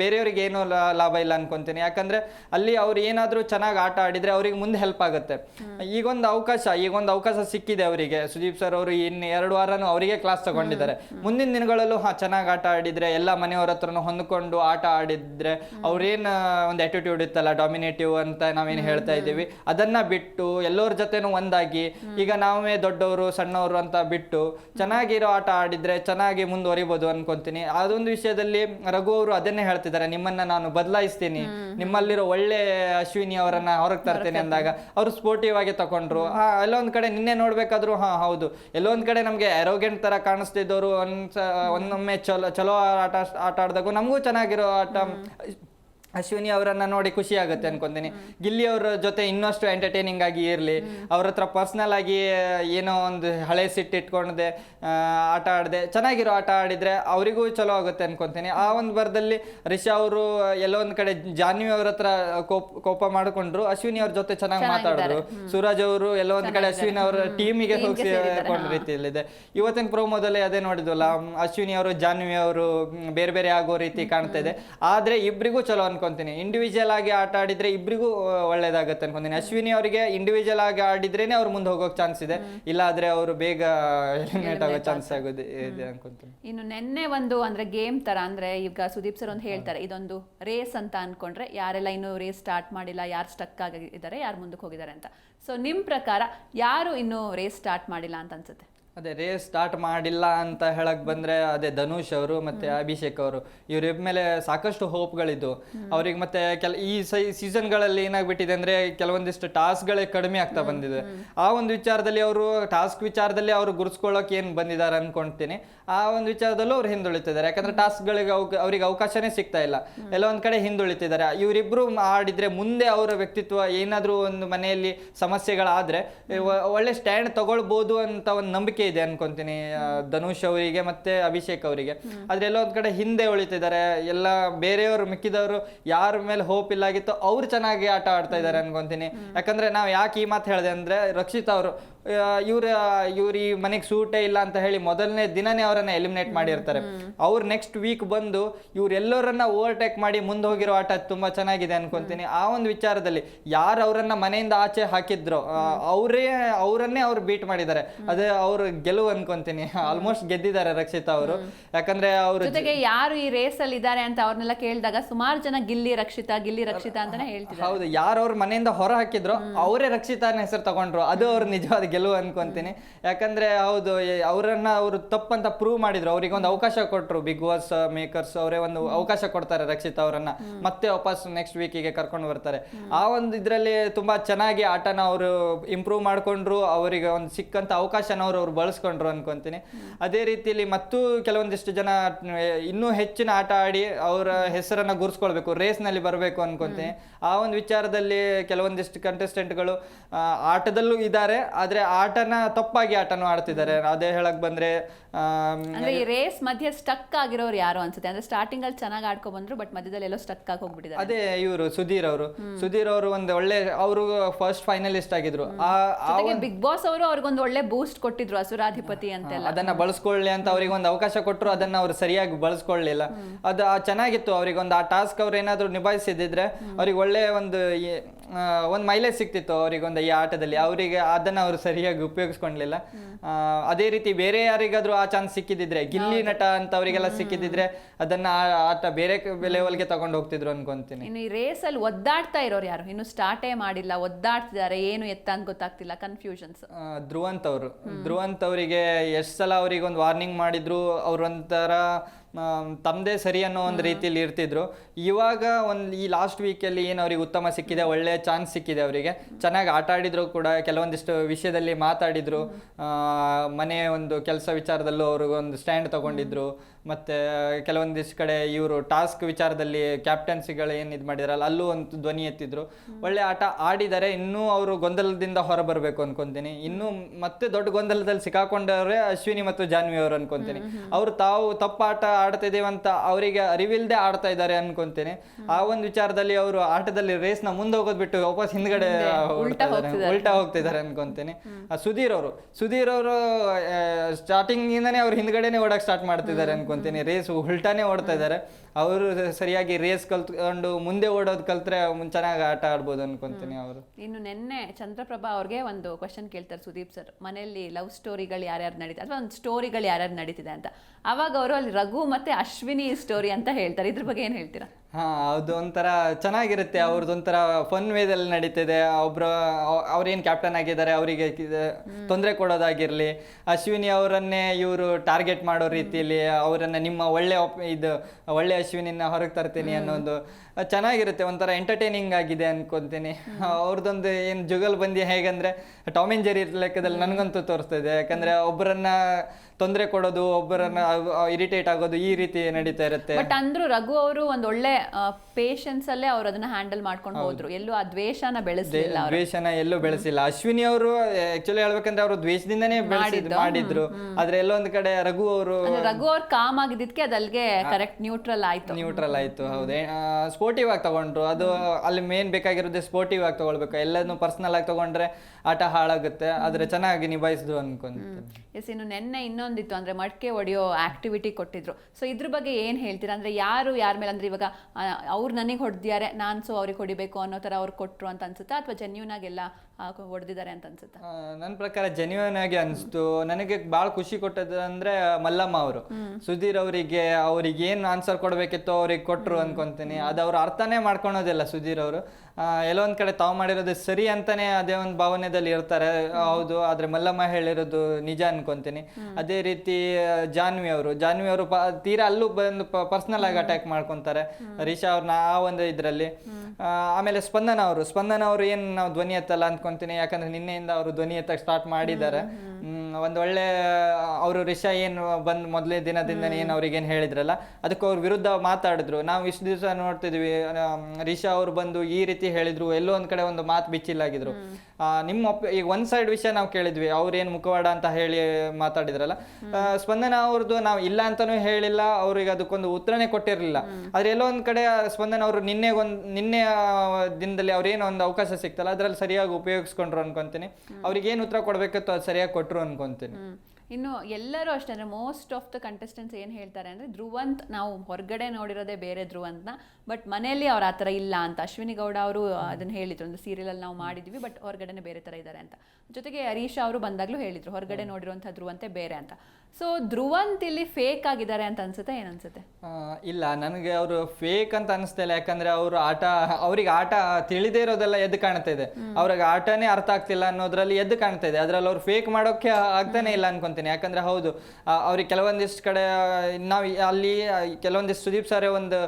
ಬೇರೆಯವರಿಗೆ ಬೇರೆಯವ್ರಿಗೆ ಏನೂ ಲಾಭ ಇಲ್ಲ ಅನ್ಕೊಂತೀನಿ. ಯಾಕಂದ್ರೆ ಅಲ್ಲಿ ಅವ್ರು ಏನಾದರೂ ಚೆನ್ನಾಗಿ ಆಟ ಆಡಿದ್ರೆ ಅವ್ರಿಗೆ ಮುಂದೆ ಹೆಲ್ಪ್ ಆಗುತ್ತೆ. ಈಗೊಂದು ಅವಕಾಶ ಈಗೊಂದು ಅವಕಾಶ ಸಿಕ್ಕಿದೆ ಅವರಿಗೆ. ಸುದೀಪ್ ಸರ್ ಅವರು ಇನ್ನು ಎರಡು ವಾರನೂ ಅವರಿಗೆ ಕ್ಲಾಸ್ ತಗೊಂಡಿದ್ದಾರೆ. ಮುಂದಿನ ದಿನಗಳಲ್ಲೂ ಹಾ ಚೆನ್ನಾಗಿ ಆಟ ಆಡಿದ್ರೆ ಎಲ್ಲ ಮನೆಯವ್ರ ಹತ್ರನೂ ಹೊಂದ್ಕೊಂಡು ಆಟ ಆಡಿದ್ರೆ ಅವ್ರೇನ್ ಒಂದು ಆಟಿಟ್ಯೂಡ್ ಇತ್ತಲ್ಲ ಡಾಮಿನೇಟಿವ್ ಅಂತ ನಾವೇನು ಹೇಳ್ತಾ ಇದ್ದೀವಿ. ಅದನ್ನ ಬಿಟ್ಟು ಎಲ್ಲರ ಜೊತೆನೂ ಒಂದಾಗಿ ಈಗ ನಾವೇ ದೊಡ್ಡವರು ಸಣ್ಣವರು ಅಂತ ಬಿಟ್ಟು ಚೆನ್ನಾಗಿರೋ ಆಟ ಆಡಿದ್ರೆ ಚೆನ್ನಾಗಿ ಮುಂದುವರಿಬೋದು ಅನ್ಕೊಂತೀನಿ. ಅದೊಂದು ವಿಷಯದಲ್ಲಿ ರಘು ಅವರು ಅದನ್ನೇ ಹೇಳ್ತಿದ್ದಾರೆ ನಿಮ್ಮನ್ನ ನಾನು ಬದಲಾಯಿಸ್ತೀನಿ. ನಿಮ್ಮಲ್ಲಿರೋ ಒಳ್ಳೆ ಅಶ್ವಿನಿ ಅವರನ್ನ ಹೊರಗೆ ತರ್ತೇನೆ ಅಂದಾಗ ಅವರು ಸ್ಪೋರ್ಟಿವ್ ಆಗಿ ತಗೊಂಡ್ರು ಹಾ ಎಲ್ಲೊಂದ್ ಕಡೆ ನಿನ್ನೆ ನೋಡ್ಬೇಕಾದ್ರು ಹಾ ಹೌದು. ಎಲ್ಲೊಂದ್ ಕಡೆ ನಮ್ಗೆ ಅರೋಗೆಂಟ್ ತರ ಕಾಣಿಸ್ತಿದ್ದವರು ಒಂದ್ ಒಂದೊಮ್ಮೆ ಚಲೋ ಚಲೋ ಆಟ ಆಟ ಆಡಿದಾಗೂ ನಮಗೂ ಚೆನ್ನಾಗಿರೋ ಆಟ ಅಶ್ವಿನಿ ಅವರನ್ನ ನೋಡಿ ಖುಷಿ ಆಗುತ್ತೆ ಅನ್ಕೊಂತೀನಿ. ಗಿಲ್ಲಿ ಅವರ ಜೊತೆ ಇನ್ನಷ್ಟು ಎಂಟರ್ಟೈನಿಂಗ್ ಆಗಿ ಇರಲಿ. ಅವ್ರ ಹತ್ರ ಪರ್ಸ್ನಲ್ ಆಗಿ ಏನೋ ಒಂದು ಹಳೆ ಸಿಟ್ಟು ಇಟ್ಕೊಂಡೆ ಆಟ ಆಡದೆ. ಚೆನ್ನಾಗಿರೋ ಆಟ ಆಡಿದ್ರೆ ಅವರಿಗೂ ಚಲೋ ಆಗುತ್ತೆ ಅನ್ಕೊಂತೀನಿ. ಆ ಒಂದು ಬರದಲ್ಲಿ ರಿಷಾ ಅವರು ಎಲ್ಲೋ ಒಂದ್ ಕಡೆ ಜಾನ್ವಿ ಅವ್ರ ಹತ್ರ ಕೋಪ ಕೋಪ ಮಾಡ್ಕೊಂಡ್ರು. ಅಶ್ವಿನಿ ಅವ್ರ ಜೊತೆ ಚೆನ್ನಾಗಿ ಮಾತಾಡಿದ್ರು ಸೂರಜ್ ಅವರು ಎಲ್ಲೋ ಒಂದ್ ಕಡೆ ಅಶ್ವಿನಿ ಅವರ ಟೀಮಿಗೆ ಹೋಗಿ ಸೇರ್ಕೊಂಡ ರೀತಿಯಲ್ಲಿದೆ. ಇವತ್ತಿನ ಪ್ರೋಮೋದಲ್ಲಿ ಅದೇ ನೋಡಿದ್ವಲ್ಲ ಅಶ್ವಿನಿ ಅವರು ಜಾನ್ವಿ ಅವರು ಬೇರೆ ಬೇರೆ ಆಗೋ ರೀತಿ ಕಾಣ್ತಾ ಇದೆ. ಆದ್ರೆ ಇಬ್ರಿಗೂ ಚಲೋ ಅನ್ಕೊಂತೀನಿ. ಇಂಡಿವಿಜುವಲ್ ಆಗಿ ಆಟ ಆಡಿದ್ರೆ ಇಬ್ರಿಗೂ ಒಳ್ಳೇದಾಗುತ್ತೆ ಅನ್ಕೊಂತೀನಿ. ಅಶ್ವಿನಿ ಅವರಿಗೆ ಇಂಡಿವಿಜುವಲ್ ಆಗಿ ಆಡಿದ್ರೇನೆ ಅವ್ರು ಮುಂದೆ ಹೋಗೋಕೆ ಚಾನ್ಸ್ ಇದೆ. ಇಲ್ಲ ಆದ್ರೆ ಅವರು ಬೇಗ ಎಲಿಮಿನೇಟ್ ಆಗೋ ಚಾನ್ಸ್ ಆಗೋದು ಇದೆ ಅನ್ಕೊಂತೀನಿ. ಇನ್ನು ನಿನ್ನೆ ಒಂದು ಅಂದ್ರೆ ಗೇಮ್ ತರ ಅಂದ್ರೆ ಈಗ ಸುದೀಪ್ ಸರ್ ಒಂದು ಹೇಳ್ತಾರೆ ಇದೊಂದು ರೇಸ್ ಅಂತ ಅನ್ಕೊಂಡ್ರೆ ಯಾರೆಲ್ಲ ಇನ್ನು ರೇಸ್ ಸ್ಟಾರ್ಟ್ ಮಾಡಿಲ್ಲ ಯಾರು ಸ್ಟಕ್ ಆಗಿದ್ದಾರೆ ಯಾರು ಮುಂದಕ್ಕೆ ಹೋಗಿದ್ದಾರೆ ಅಂತ. ಸೊ ನಿಮ್ ಪ್ರಕಾರ ಯಾರು ಇನ್ನು ರೇಸ್ ಸ್ಟಾರ್ಟ್ ಮಾಡಿಲ್ಲ ಅಂತ ಅನ್ಸುತ್ತೆ? ಅದೇ ರೇಸ್ ಸ್ಟಾರ್ಟ್ ಮಾಡಿಲ್ಲ ಅಂತ ಹೇಳಕ್ ಬಂದ್ರೆ ಅದೇ ಧನುಷ್ ಅವರು ಮತ್ತೆ ಅಭಿಷೇಕ್ ಅವರು ಇವ್ರ ಮೇಲೆ ಸಾಕಷ್ಟು ಹೋಪ್ಗಳಿದ್ದು ಅವ್ರಿಗೆ ಮತ್ತೆ ಕೆಲ ಈ ಸೀಸನ್ಗಳಲ್ಲಿ ಏನಾಗ್ಬಿಟ್ಟಿದೆ ಅಂದ್ರೆ ಕೆಲವೊಂದಿಷ್ಟು ಟಾಸ್ಕ್ಗಳೇ ಕಡಿಮೆ ಆಗ್ತಾ ಬಂದಿದೆ. ಆ ಒಂದು ವಿಚಾರದಲ್ಲಿ ಅವರು ಟಾಸ್ಕ್ ವಿಚಾರದಲ್ಲಿ ಅವರು ಗುರುಸ್ಕೊಳ್ಳೋಕೆ ಏನ್ ಬಂದಿದ್ದಾರೆ ಅನ್ಕೊಂತೀನಿ. ಆ ಒಂದು ವಿಚಾರದಲ್ಲೂ ಅವ್ರು ಹಿಂದುಳಿತಿದ್ದಾರೆ. ಯಾಕಂದ್ರೆ ಟಾಸ್ಕ್ಗಳಿಗೆ ಅವ್ರಿಗೆ ಅವಕಾಶನೇ ಸಿಗ್ತಾ ಇಲ್ಲ. ಎಲ್ಲ ಒಂದ್ ಕಡೆ ಹಿಂದುಳಿತಿದ್ದಾರೆ. ಇವರಿಬ್ರು ಆಡಿದ್ರೆ ಮುಂದೆ ಅವರ ವ್ಯಕ್ತಿತ್ವ ಏನಾದ್ರೂ ಒಂದು ಮನೆಯಲ್ಲಿ ಸಮಸ್ಯೆಗಳಾದ್ರೆ ಒಳ್ಳೆ ಸ್ಟ್ಯಾಂಡ್ ತಗೊಳ್ಬೋದು ಅಂತ ಒಂದು ನಂಬಿಕೆ ಇದೆ ಅನ್ಕೊಂತೀನಿ. ಧನುಷ್ ಅವರಿಗೆ ಮತ್ತೆ ಅಭಿಷೇಕ್ ಅವರಿಗೆ. ಆದ್ರೆ ಎಲ್ಲ ಒಂದ್ ಕಡೆ ಹಿಂದೆ ಉಳಿತಿದ್ದಾರೆ. ಎಲ್ಲ ಬೇರೆಯವರು ಮಿಕ್ಕಿದವರು ಯಾರ ಮೇಲೆ ಹೋಪ್ ಇಲ್ಲಾಗಿತ್ತು ಅವ್ರು ಚೆನ್ನಾಗಿ ಆಟ ಆಡ್ತಾ ಇದ್ದಾರೆ ಅನ್ಕೊಂತೀನಿ. ಯಾಕಂದ್ರೆ ನಾವು ಯಾಕೆ ಈ ಮಾತು ಹೇಳಿದೆ ಅಂದ್ರೆ ರಕ್ಷಿತ್ ಅವರು ಇವ್ರ ಇವ್ರ ಈ ಮನೆಗೆ ಸೂಟೇ ಇಲ್ಲ ಅಂತ ಹೇಳಿ ಮೊದಲನೇ ದಿನನೇ ಅವರನ್ನ ಎಲಿಮಿನೇಟ್ ಮಾಡಿರ್ತಾರೆ. ಅವ್ರು ನೆಕ್ಸ್ಟ್ ವೀಕ್ ಬಂದು ಇವ್ರೆಲ್ಲರನ್ನ ಓವರ್ಟೇಕ್ ಮಾಡಿ ಮುಂದೆ ಹೋಗಿರೋ ಆಟ ತುಂಬಾ ಚೆನ್ನಾಗಿದೆ ಅನ್ಕೊಂತೀನಿ. ಆ ಒಂದು ವಿಚಾರದಲ್ಲಿ ಯಾರು ಅವರನ್ನ ಮನೆಯಿಂದ ಆಚೆ ಹಾಕಿದ್ರು ಅವರೇ ಅವರನ್ನೇ ಅವ್ರು ಬೀಟ್ ಮಾಡಿದ್ದಾರೆ. ಅದೇ ಅವ್ರು ಗೆಲುವು ಅನ್ಕೊಂತೀನಿ. ಆಲ್ಮೋಸ್ಟ್ ಗೆದ್ದಿದ್ದಾರೆ ರಕ್ಷಿತಾ ಅವರು. ಯಾಕಂದ್ರೆ ಅವರು ಜೊತೆಗೆ ಯಾರು ಈ ರೇಸ್ ಅಲ್ಲಿ ಇದ್ದಾರೆ ಅಂತ ಅವ್ರನ್ನೆಲ್ಲ ಕೇಳಿದಾಗ ಸುಮಾರು ಜನ ಗಿಲ್ಲಿ ರಕ್ಷಿತಾ ಗಿಲ್ಲಿ ರಕ್ಷಿತಾ ಅಂತಾನೆ ಹೇಳ್ತಿದ್ದಾರೆ. ಹೌದು ಯಾರು ಅವ್ರ ಮನೆಯಿಂದ ಹೊರ ಹಾಕಿದ್ರು ಅವರೇ ರಕ್ಷಿತಾನ ಹೆಸರು ತಗೊಂಡ್ರು. ಅದು ಅವ್ರ ನಿಜವಾದ ಗೆಲುವು ಅನ್ಕೊಂತೀನಿ. ಯಾಕಂದ್ರೆ ಹೌದು ಅವರನ್ನ ಅವರು ತಪ್ಪಂತ ಪ್ರೂವ್ ಮಾಡಿದ್ರು. ಅವ್ರಿಗೆ ಒಂದು ಅವಕಾಶ ಕೊಟ್ರು. ಬಿಗ್ ಬಾಸ್ ಮೇಕರ್ಸ್ ಅವರೇ ಒಂದು ಅವಕಾಶ ಕೊಡ್ತಾರೆ ರಕ್ಷಿತ್ ಅವರನ್ನ. ಮತ್ತೆ ವಾಪಸ್ ನೆಕ್ಸ್ಟ್ ವೀಕಿಗೆ ಕರ್ಕೊಂಡು ಬರ್ತಾರೆ. ಆ ಒಂದು ಇದರಲ್ಲಿ ತುಂಬಾ ಚೆನ್ನಾಗಿ ಆಟನ ಅವರು ಇಂಪ್ರೂವ್ ಮಾಡ್ಕೊಂಡ್ರು. ಅವರಿಗೆ ಒಂದು ಸಿಕ್ಕಂತ ಅವಕಾಶನ ಅವ್ರು ಅವ್ರು ಬಳಸ್ಕೊಂಡ್ರು ಅನ್ಕೊಂತೀನಿ. ಅದೇ ರೀತಿಯಲ್ಲಿ ಮತ್ತೂ ಕೆಲವೊಂದಿಷ್ಟು ಜನ ಇನ್ನೂ ಹೆಚ್ಚಿನ ಆಟ ಆಡಿ ಅವರ ಹೆಸರನ್ನ ಗುರ್ಸ್ಕೊಳ್ಬೇಕು ರೇಸ್ನಲ್ಲಿ ಬರಬೇಕು ಅನ್ಕೊಂತೀನಿ. ಆ ಒಂದು ವಿಚಾರದಲ್ಲಿ ಕೆಲವೊಂದಿಷ್ಟು ಕಂಟೆಸ್ಟೆಂಟ್ಗಳು ಆಟದಲ್ಲೂ ಇದ್ದಾರೆ. ಆದ್ರೆ ಆಟನ ತಪ್ಪಾಗಿ ಆಟನ ಆಡ್ತಿದ್ದಾರೆ. ಅದೇ ಹೇಳಕ್ ಬಂದ್ರೆ ಅಂದ್ರೆ ಈ ರೇಸ್ ಮಧ್ಯೆ ಸ್ಟಕ್ ಆಗಿರೋರು ಯಾರು ಅನ್ಸುತ್ತೆ? ಅಂದ್ರೆ ಸ್ಟಾರ್ಟಿಂಗ್ ಅಲ್ಲಿ ಚೆನ್ನಾಗಿ ಆಡ್ಕೊ ಬಂದ್ರು ಬಟ್ ಮಧ್ಯದಲ್ಲಿ ಎಲ್ಲೋ ಸ್ಟಕ್ ಆಗಿ ಹೋಗ್ಬಿಟ್ಟಿದ್ದಾರೆ. ಅದೇ ಇವರು ಸುಧೀರ್ ಅವರು. ಸುಧೀರ್ ಅವರು ಒಂದು ಒಳ್ಳೆ ಅವರು ಫಸ್ಟ್ ಫೈನಲಿಸ್ಟ್ ಆಗಿದ್ರು. ಬಿಗ್ ಬಾಸ್ ಅವರು ಅವ್ರಿಗೊಂದು ಒಳ್ಳೆ ಬೂಸ್ಟ್ ಕೊಟ್ಟಿದ್ರು ಅಸುರಾಧಿಪತಿ ಅಂತ ಅದನ್ನ ಬಳಸ್ಕೊಳ್ಳಿ ಅಂತ ಅವ್ರಿಗೆ ಒಂದು ಅವಕಾಶ ಕೊಟ್ಟರು ಅದನ್ನ ಅವ್ರು ಸರಿಯಾಗಿ ಬಳಸ್ಕೊಳ್ಳಿಲ್ಲ. ಅದು ಚೆನ್ನಾಗಿತ್ತು ಅವ್ರಿಗೆ ಒಂದು ಆ ಟಾಸ್ಕ್ ಅವ್ರು ಏನಾದ್ರು ನಿಭಾಯಿಸಿದ್ರೆ ಅವ್ರಿಗೆ ಒಳ್ಳೆ ಒಂದು ಒಂದು ಮೈಲೇಜ್ ಸಿಕ್ತಿತ್ತು ಅವರಿಗೆ ಒಂದು ಈ ಆಟದಲ್ಲಿ. ಅವರಿಗೆ ಅದನ್ನ ಅವರು ಸರಿಯಾಗಿ ಉಪಯೋಗಿಸ್ಕೊಂಡ್ಲಿಲ್ಲ ಅದೇ ರೀತಿ ಬೇರೆ ಯಾರಿಗಾದ್ರೂ ಆ ಚಾನ್ಸ್ ಸಿಕ್ಕಿದ್ರೆ ಗಿಲ್ಲಿ ನಟ ಅಂತ ಅವರಿಗೆಲ್ಲ ಸಿಕ್ಕಿದಿದ್ರೆ ಅದನ್ನ ಆ ಆಟ ಬೇರೆ ಲೆವೆಲ್ಗೆ ತಗೊಂಡು ಹೋಗ್ತಿದ್ರು ಅನ್ಕೊಂತೀನಿ. ಇನ್ನು ಈ ರೇಸ್ ಅಲ್ಲಿ ಒದ್ದಾಡ್ತಾ ಇರೋರು ಯಾರು? ಇನ್ನು ಸ್ಟಾರ್ಟೇ ಮಾಡಿಲ್ಲ ಒದ್ದಾಡ್ತಿದ್ದಾರೆ ಏನು ಎತ್ತ ಅಂತ ಗೊತ್ತಾಗ್ತಿಲ್ಲ ಕನ್ಫ್ಯೂಷನ್ಸ್ ಧ್ರುವಂತ್ ಅವರು. ಧ್ರುವಂತ್ ಅವರಿಗೆ ಎಷ್ಟು ಸಲ ಅವರಿಗೆ ಒಂದು ವಾರ್ನಿಂಗ್ ಮಾಡಿದ್ರು ಅವ್ರೊಂಥರ ಒಂಥರ ತಮ್ಮದೇ ಸರಿ ಅನ್ನೋ ಒಂದು ರೀತಿಯಲ್ಲಿ ಇರ್ತಿದ್ರು. ಇವಾಗ ಒಂದು ಈ ಲಾಸ್ಟ್ ವೀಕಲ್ಲಿ ಏನು ಅವ್ರಿಗೆ ಉತ್ತಮ ಸಿಕ್ಕಿದೆ ಒಳ್ಳೆ ಚಾನ್ಸ್ ಸಿಕ್ಕಿದೆ ಅವರಿಗೆ. ಚೆನ್ನಾಗಿ ಆಟ ಆಡಿದ್ರು ಕೂಡ ಕೆಲವೊಂದಿಷ್ಟು ವಿಷಯದಲ್ಲಿ ಮಾತಾಡಿದ್ರು. ಮನೆಯ ಮನೆ ಒಂದು ಕೆಲಸ ವಿಚಾರದಲ್ಲೂ ಅವ್ರಿಗೊಂದು ಒಂದು ಸ್ಟ್ಯಾಂಡ್ ತಗೊಂಡಿದ್ರು. ಮತ್ತೆ ಕೆಲವೊಂದಿಷ್ಟು ಕಡೆ ಇವರು ಟಾಸ್ಕ್ ವಿಚಾರದಲ್ಲಿ ಕ್ಯಾಪ್ಟನ್ಸಿಗಳು ಏನು ಇದು ಮಾಡಿದಾರಲ್ಲ ಅಲ್ಲೂ ಒಂದು ಧ್ವನಿ ಎತ್ತಿದ್ರು. ಒಳ್ಳೆ ಆಟ ಆಡಿದರೆ ಇನ್ನೂ ಅವರು ಗೊಂದಲದಿಂದ ಹೊರ ಬರಬೇಕು ಅನ್ಕೊಂತೀನಿ. ಇನ್ನೂ ಮತ್ತೆ ದೊಡ್ಡ ಗೊಂದಲದಲ್ಲಿ ಸಿಕ್ಕಾಕೊಂಡವ್ರೆ ಅಶ್ವಿನಿ ಮತ್ತು ಜಾನ್ವಿ ಅವರು ಅನ್ಕೊಂತೀನಿ. ಅವರು ತಾವು ತಪ್ಪ ಆಟ ಆಡ್ತಾ ಅಂತ ಅವರಿಗೆ ಅರಿವಿಲ್ಲದೆ ಆಡ್ತಾ ಇದ್ದಾರೆ ಅನ್ಕೊಂತೀನಿ. ಆ ಒಂದು ವಿಚಾರದಲ್ಲಿ ಅವರು ಆಟದಲ್ಲಿ ರೇಸ್ನ ಮುಂದೆ ಹೋಗೋದು ಬಿಟ್ಟು ವಾಪಸ್ ಹಿಂದ್ಗಡೆ ಉಲ್ಟಾ ಹೋಗ್ತಾ ಇದ್ದಾರೆ. ಉಲ್ಟಾ ಹೋಗ್ತಿದ್ದಾರೆ ಅನ್ಕೊಂತೀನಿ. ಸುಧೀರ್ ಅವರು ಸುಧೀರ್ ಅವರು ಸ್ಟಾರ್ಟಿಂಗ್ ಇಂದನೇ ಅವ್ರು ಹಿಂದ್ಗಡೆನೆ ಓಡಕ್ ಸ್ಟಾರ್ಟ್ ಮಾಡ್ತಿದ್ದಾರೆ ಅನ್ಕೊಂತೀನಿ. ರೇಸ್ ಉಲ್ಟಾನೇ ಓಡ್ತಾ ಇದ್ದಾರೆ. ಅವರು ಸರಿಯಾಗಿ ರೇಸ್ ಕಲ್ತ್ಕೊಂಡು ಮುಂದೆ ಓಡೋದ್ ಕಲ್ತ್ರೆ ಚೆನ್ನಾಗಿ ಆಟ ಆಡ್ಬೋದು ಅನ್ಕೊಂತೀನಿ ಅವರು. ಇನ್ನು ನಿನ್ನೆ ಚಂದ್ರಪ್ರಭಾ ಅವ್ರಿಗೆ ಒಂದು ಕ್ವಶನ್ ಕೇಳ್ತಾರೆ ಸುದೀಪ್ ಸರ್ ಮನೆಯಲ್ಲಿ ಲವ್ ಸ್ಟೋರಿಗಳು ಯಾರ್ಯಾರು ನಡೀತಾರೆ ಅಥವಾ ಒಂದು ಸ್ಟೋರಿಗಳು ಯಾರ್ಯಾರು ನಡೀತಿದೆ ಅಂತ. ಅವಾಗ ಅವರು ಅಲ್ಲಿ ರಘು ಮತ್ತೆ ಅಶ್ವಿನಿ ಸ್ಟೋರಿ ಅಂತ ಹೇಳ್ತಾರೆ. ಇದ್ರ ಬಗ್ಗೆ ಏನು ಹೇಳ್ತೀರಾ? ಹಾ ಅದು ಒಂಥರ ಚೆನ್ನಾಗಿರುತ್ತೆ. ಅವ್ರದ್ದು ಒಂಥರ ಫನ್ ವೇದಲ್ಲಿ ನಡೀತಿದೆ. ಒಬ್ರು ಅವ್ರೇನ್ ಕ್ಯಾಪ್ಟನ್ ಆಗಿದ್ದಾರೆ ಅವರಿಗೆ ತೊಂದರೆ ಕೊಡೋದಾಗಿರ್ಲಿ. ಅಶ್ವಿನಿ ಅವರನ್ನೇ ಇವರು ಟಾರ್ಗೆಟ್ ಮಾಡೋ ರೀತಿಯಲ್ಲಿ ಅವರನ್ನ ನಿಮ್ಮ ಒಳ್ಳೆ ಇದು ಒಳ್ಳೆ ಅಶ್ವಿನಿನ ಹೊರಗೆ ತರ್ತೀನಿ ಅನ್ನೋದು ಚೆನ್ನಾಗಿರುತ್ತೆ. ಒಂಥರ ಎಂಟರ್ಟೈನಿಂಗ್ ಆಗಿದೆ ಅನ್ಕೊಂತೀನಿ. ಅವ್ರದ್ದೊಂದು ಏನು ಜುಗಲ್ ಬಂದಿ ಹೇಗಂದ್ರೆ ಟಾಮಿನ್ ಜೆರಿ ಲೆಕ್ಕದಲ್ಲಿ ನನಗಂತೂ ತೋರಿಸ್ತಿದೆ. ಯಾಕಂದ್ರೆ ಒಬ್ಬರನ್ನ ತೊಂದರೆ ಕೊಡೋದು ಒಬ್ಬರನ್ನ ಇರಿಟೇಟ್ ಆಗೋದು ಈ ರೀತಿ ನಡೀತಾ ಇರುತ್ತೆ. ಬಟ್ ಅಂದ್ರು ರಘು ಅವರು ಒಂದು ಒಳ್ಳೆ ಪೇಷನ್ಸ್ ಅಲ್ಲೇ ಅವ್ರು ಅದನ್ನ ಹ್ಯಾಂಡಲ್ ಮಾಡ್ಕೊಂಡು ಹೋದ್ರು. ಎಲ್ಲೂ ಆ ದ್ವೇಷನ ಬೆಳೆಸಲಿಲ್ಲ ದ್ವೇಷನ ಎಲ್ಲೂ ಬೆಳೆಸಿಲ್ಲ. ಅಶ್ವಿನಿ ಅವರು ಆಕ್ಚುಲಿ ಹೇಳ್ಬೇಕಂದ್ರೆ ಅವರು ದ್ವೇಷದಿಂದನೇ ಮಾಡಿದ್ರು. ಆದ್ರೆ ಎಲ್ಲೊಂದ್ ಕಡೆ ರಘು ಅವರು ರಘು ಅವ್ರು ಕಾಮ್ ಆಗಿದ್ದಕ್ಕೆ ಅದಲ್ಗೆ ಕರೆಕ್ಟ್ ನ್ಯೂಟ್ರಲ್ ಆಯ್ತು. ನ್ಯೂಟ್ರಲ್ ಆಯ್ತು ಹೌದೇ. ಸ್ಪೋರ್ಟಿವ್ ಆಗಿ ತಗೊಂಡ್ರು. ಅದು ಅಲ್ಲಿ ಮೇನ್ ಬೇಕಾಗಿರೋದೇ ಸ್ಪೋರ್ಟಿವ್ ಆಗಿ ತಗೊಳ್ಬೇಕು. ಎಲ್ಲದನ್ನು ಪರ್ಸನಲ್ ಆಗಿ ತಗೊಂಡ್ರೆ ಆಟ ಹಾಳಾಗುತ್ತೆ, ಆದ್ರೆ ಚೆನ್ನಾಗಿ ನಿಭಾಯಿಸಿದ್ರು ಅನ್ಕೊಂತೀನಿ. ಎಸ್ ಇನ್ನು ನೆನ್ನೆ ಇನ್ನೊಂದಿತ್ತು, ಅಂದ್ರೆ ಮಡಕೆ ಒಡೆಯೋ ಆಕ್ಟಿವಿಟಿ ಕೊಟ್ಟಿದ್ರು. ಸೊ ಇದ್ರ ಬಗ್ಗೆ ಏನ್ ಹೇಳ್ತೀರಾ? ಅಂದ್ರೆ ಯಾರು ಯಾರ ಮೇಲೆ, ಅಂದ್ರೆ ಇವಾಗ ಅವ್ರು ನನಗೆ ಹೊಡೆದಿದ್ದಾರೆ ನಾನು ಸೊ ಅವ್ರಿಗೆ ಹೊಡಿಬೇಕು ಅನ್ನೋ ತರ ಅವ್ರು ಕೊಟ್ರು ಅಂತ ಅನ್ಸುತ್ತಾ? ಅಥವಾ ಜೆನ್ಯೂನ್ ಆಗೆಲ್ಲ ಹೊಡೆದಿದ್ದಾರೆ ಅಂತ ಅನ್ಸುತ್ತೆ? ನನ್ನ ಪ್ರಕಾರ ಜೆನ್ಯೂನ್ ಆಗಿ ಅನಿಸ್ತು. ನನಗೆ ಭಾಳ ಖುಷಿ ಕೊಟ್ಟದ್ದು ಅಂದ್ರೆ ಮಲ್ಲಮ್ಮ ಅವರು. ಸುಧೀರ್ ಅವರಿಗೆ ಅವ್ರಿಗೆ ಏನು ಆನ್ಸರ್ ಕೊಡಬೇಕಿತ್ತು ಅವ್ರಿಗೆ ಕೊಟ್ರು ಅನ್ಕೊಂತೀನಿ. ಅದು ಅವ್ರು ಅರ್ಥನೇ ಮಾಡ್ಕೊಳೋದಿಲ್ಲ ಸುಧೀರ್ ಅವರು. ಎಲ್ಲೋ ಒಂದ್ ಕಡೆ ತಾವು ಮಾಡಿರೋದು ಸರಿ ಅಂತಾನೆ ಅದೇ ಒಂದು ಭಾವನೆದಲ್ಲಿ ಇರ್ತಾರೆ. ಹೌದು ಆದ್ರೆ ಮಲ್ಲಮ್ಮ ಹೇಳಿರೋದು ನಿಜ ಅನ್ಕೊಂತೀನಿ. ಅದೇ ರೀತಿ ಜಾನ್ವಿ ಅವರು. ಜಾನ್ವಿ ಅವರು ತೀರಾ ಅಲ್ಲೂ ಬಂದು ಪರ್ಸನಲ್ ಆಗಿ ಅಟ್ಯಾಕ್ ಮಾಡ್ಕೊಂತಾರೆ. ರಿಷಾ ಅವ್ರನ್ನ ಆ ಒಂದು ಇದರಲ್ಲಿ. ಆಮೇಲೆ ಸ್ಪಂದನ ಅವರು. ಸ್ಪಂದನ ಅವರು ಏನು ನಾವು ಧ್ವನಿ ಎತ್ತಲ್ಲ ಅನ್ಕೊಂತೀನಿ ಯಾಕಂದ್ರೆ ನಿನ್ನೆಯಿಂದ ಅವರು ಧ್ವನಿ ಎತ್ತಕ್ಕೆ ಸ್ಟಾರ್ಟ್ ಮಾಡಿದ್ದಾರೆ. ಒಂದು ಒಳ್ಳೆ ಅವರು ರಿಷಾ ಏನು ಬಂದ್ ಮೊದಲೇ ದಿನದಿಂದ ಏನು ಅವ್ರಿಗೇನು ಹೇಳಿದ್ರಲ್ಲ ಅದಕ್ಕೆ ಅವ್ರ ವಿರುದ್ಧ ಮಾತಾಡಿದ್ರು. ನಾವು ಇಷ್ಟು ದಿವಸ ನೋಡ್ತಿದ್ವಿ ರಿಷ ಅವರು ಬಂದು ಈ ರೀತಿ ಹೇಳಿದ್ರು ಎಲ್ಲೋ ಒಂದ್ ಕಡೆ ಒಂದು ಮಾತು ಬಿಚ್ಚಿಲ್ಲಾಗಿದ್ರು. ನಿಮ್ಮ ಈಗ ಒಂದ್ ಸೈಡ್ ವಿಷಯ ನಾವು ಕೇಳಿದ್ವಿ ಅವ್ರೇನ್ ಮುಖವಾಡ ಅಂತ ಹೇಳಿ ಮಾತಾಡಿದ್ರಲ್ಲ ಸ್ಪಂದನ ಅವ್ರದ್ದು ನಾವು ಇಲ್ಲ ಅಂತಾನೂ ಹೇಳಿಲ್ಲ ಅವ್ರಿಗೆ ಅದಕ್ಕೊಂದು ಉತ್ತರನೇ ಕೊಟ್ಟಿರಲಿಲ್ಲ. ಆದ್ರೆ ಎಲ್ಲೋ ಒಂದ್ ಕಡೆ ಸ್ಪಂದನ ಅವರು ನಿನ್ನೆ ಒಂದ್ ನಿನ್ನೆ ದಿನದಲ್ಲಿ ಅವ್ರೇನೋ ಒಂದು ಅವಕಾಶ ಸಿಕ್ತಲ್ಲ ಅದ್ರಲ್ಲಿ ಸರಿಯಾಗಿ ಉಪಯೋಗಿಸ್ಕೊಂಡ್ರು ಅನ್ಕೊಂತೀನಿ. ಅವ್ರಿಗೆ ಏನು ಉತ್ತರ ಕೊಡ್ಬೇಕಿತ್ತು ಅದು ಸರಿಯಾಗಿ ಕೊಟ್ರು ಅನ್ಕೊಂತೀನಿ. ಇನ್ನು ಎಲ್ಲರೂ ಅಷ್ಟೇ ಅಂದರೆ ಮೋಸ್ಟ್ ಆಫ್ ದ ಕಂಟೆಸ್ಟೆಂಟ್ಸ್ ಏನು ಹೇಳ್ತಾರೆ ಅಂದರೆ ಧ್ರುವಂತ್ ನಾವು ಹೊರಗಡೆ ನೋಡಿರೋದೇ ಬೇರೆ ಧ್ರುವಂತ್ನ ಬಟ್ ಮನೆಯಲ್ಲಿ ಅವ್ರು ಆ ಥರ ಇಲ್ಲ ಅಂತ. ಅಶ್ವಿನಿ ಗೌಡ ಅವರು ಅದನ್ನು ಹೇಳಿದ್ರು ಒಂದು ಸೀರಿಯಲಲ್ಲಿ ನಾವು ಮಾಡಿದ್ವಿ ಬಟ್ ಹೊರಗಡೆನೇ ಬೇರೆ ಥರ ಇದ್ದಾರೆ ಅಂತ. ಜೊತೆಗೆ ಹರೀಶ್ ಅವರು ಬಂದಾಗಲೂ ಹೇಳಿದ್ರು ಹೊರಗಡೆ ನೋಡಿರುವಂಥ ಧ್ರುವಂತೆ ಬೇರೆ ಅಂತ. ಸೊ ಧ್ರುವಂತ್ ಇಲ್ಲಿ ಫೇಕ್ ಆಗಿದ್ದಾರೆ ಅಂತ ಅನ್ಸುತ್ತೆ ಏನನ್ಸುತ್ತೆ ಅನ್ಸುತ್ತೆ? ಇಲ್ಲ ನನಗೆ ಅವರು ಫೇಕ್ ಅಂತ ಅನಿಸ್ತಾ ಇಲ್ಲ. ಯಾಕಂದ್ರೆ ಅವರು ಆಟ ಅವ್ರಿಗೆ ಆಟ ತಿಳಿದೇ ಇರೋದೆಲ್ಲ ಎದ್ದು ಕಾಣ್ತಾ ಇದೆ. ಅವ್ರಿಗೆ ಆಟನೇ ಅರ್ಥ ಆಗ್ತಿಲ್ಲ ಅನ್ನೋದ್ರಲ್ಲಿ ಎದ್ದು ಕಾಣ್ತಾ ಇದೆ. ಅದ್ರಲ್ಲಿ ಅವ್ರು ಫೇಕ್ ಮಾಡೋಕೆ ಆಗ್ತಾನೆ ಇಲ್ಲ ಅನ್ಕೊಂತೀನಿ. ಯಾಕಂದ್ರೆ ಹೌದು ಅವ್ರಿಗೆ ಕೆಲವೊಂದಿಷ್ಟು ಕಡೆ ನಾವು ಅಲ್ಲಿ ಕೆಲವೊಂದಿಷ್ಟು ಸುದೀಪ್ ಸರ್ ಒಂದು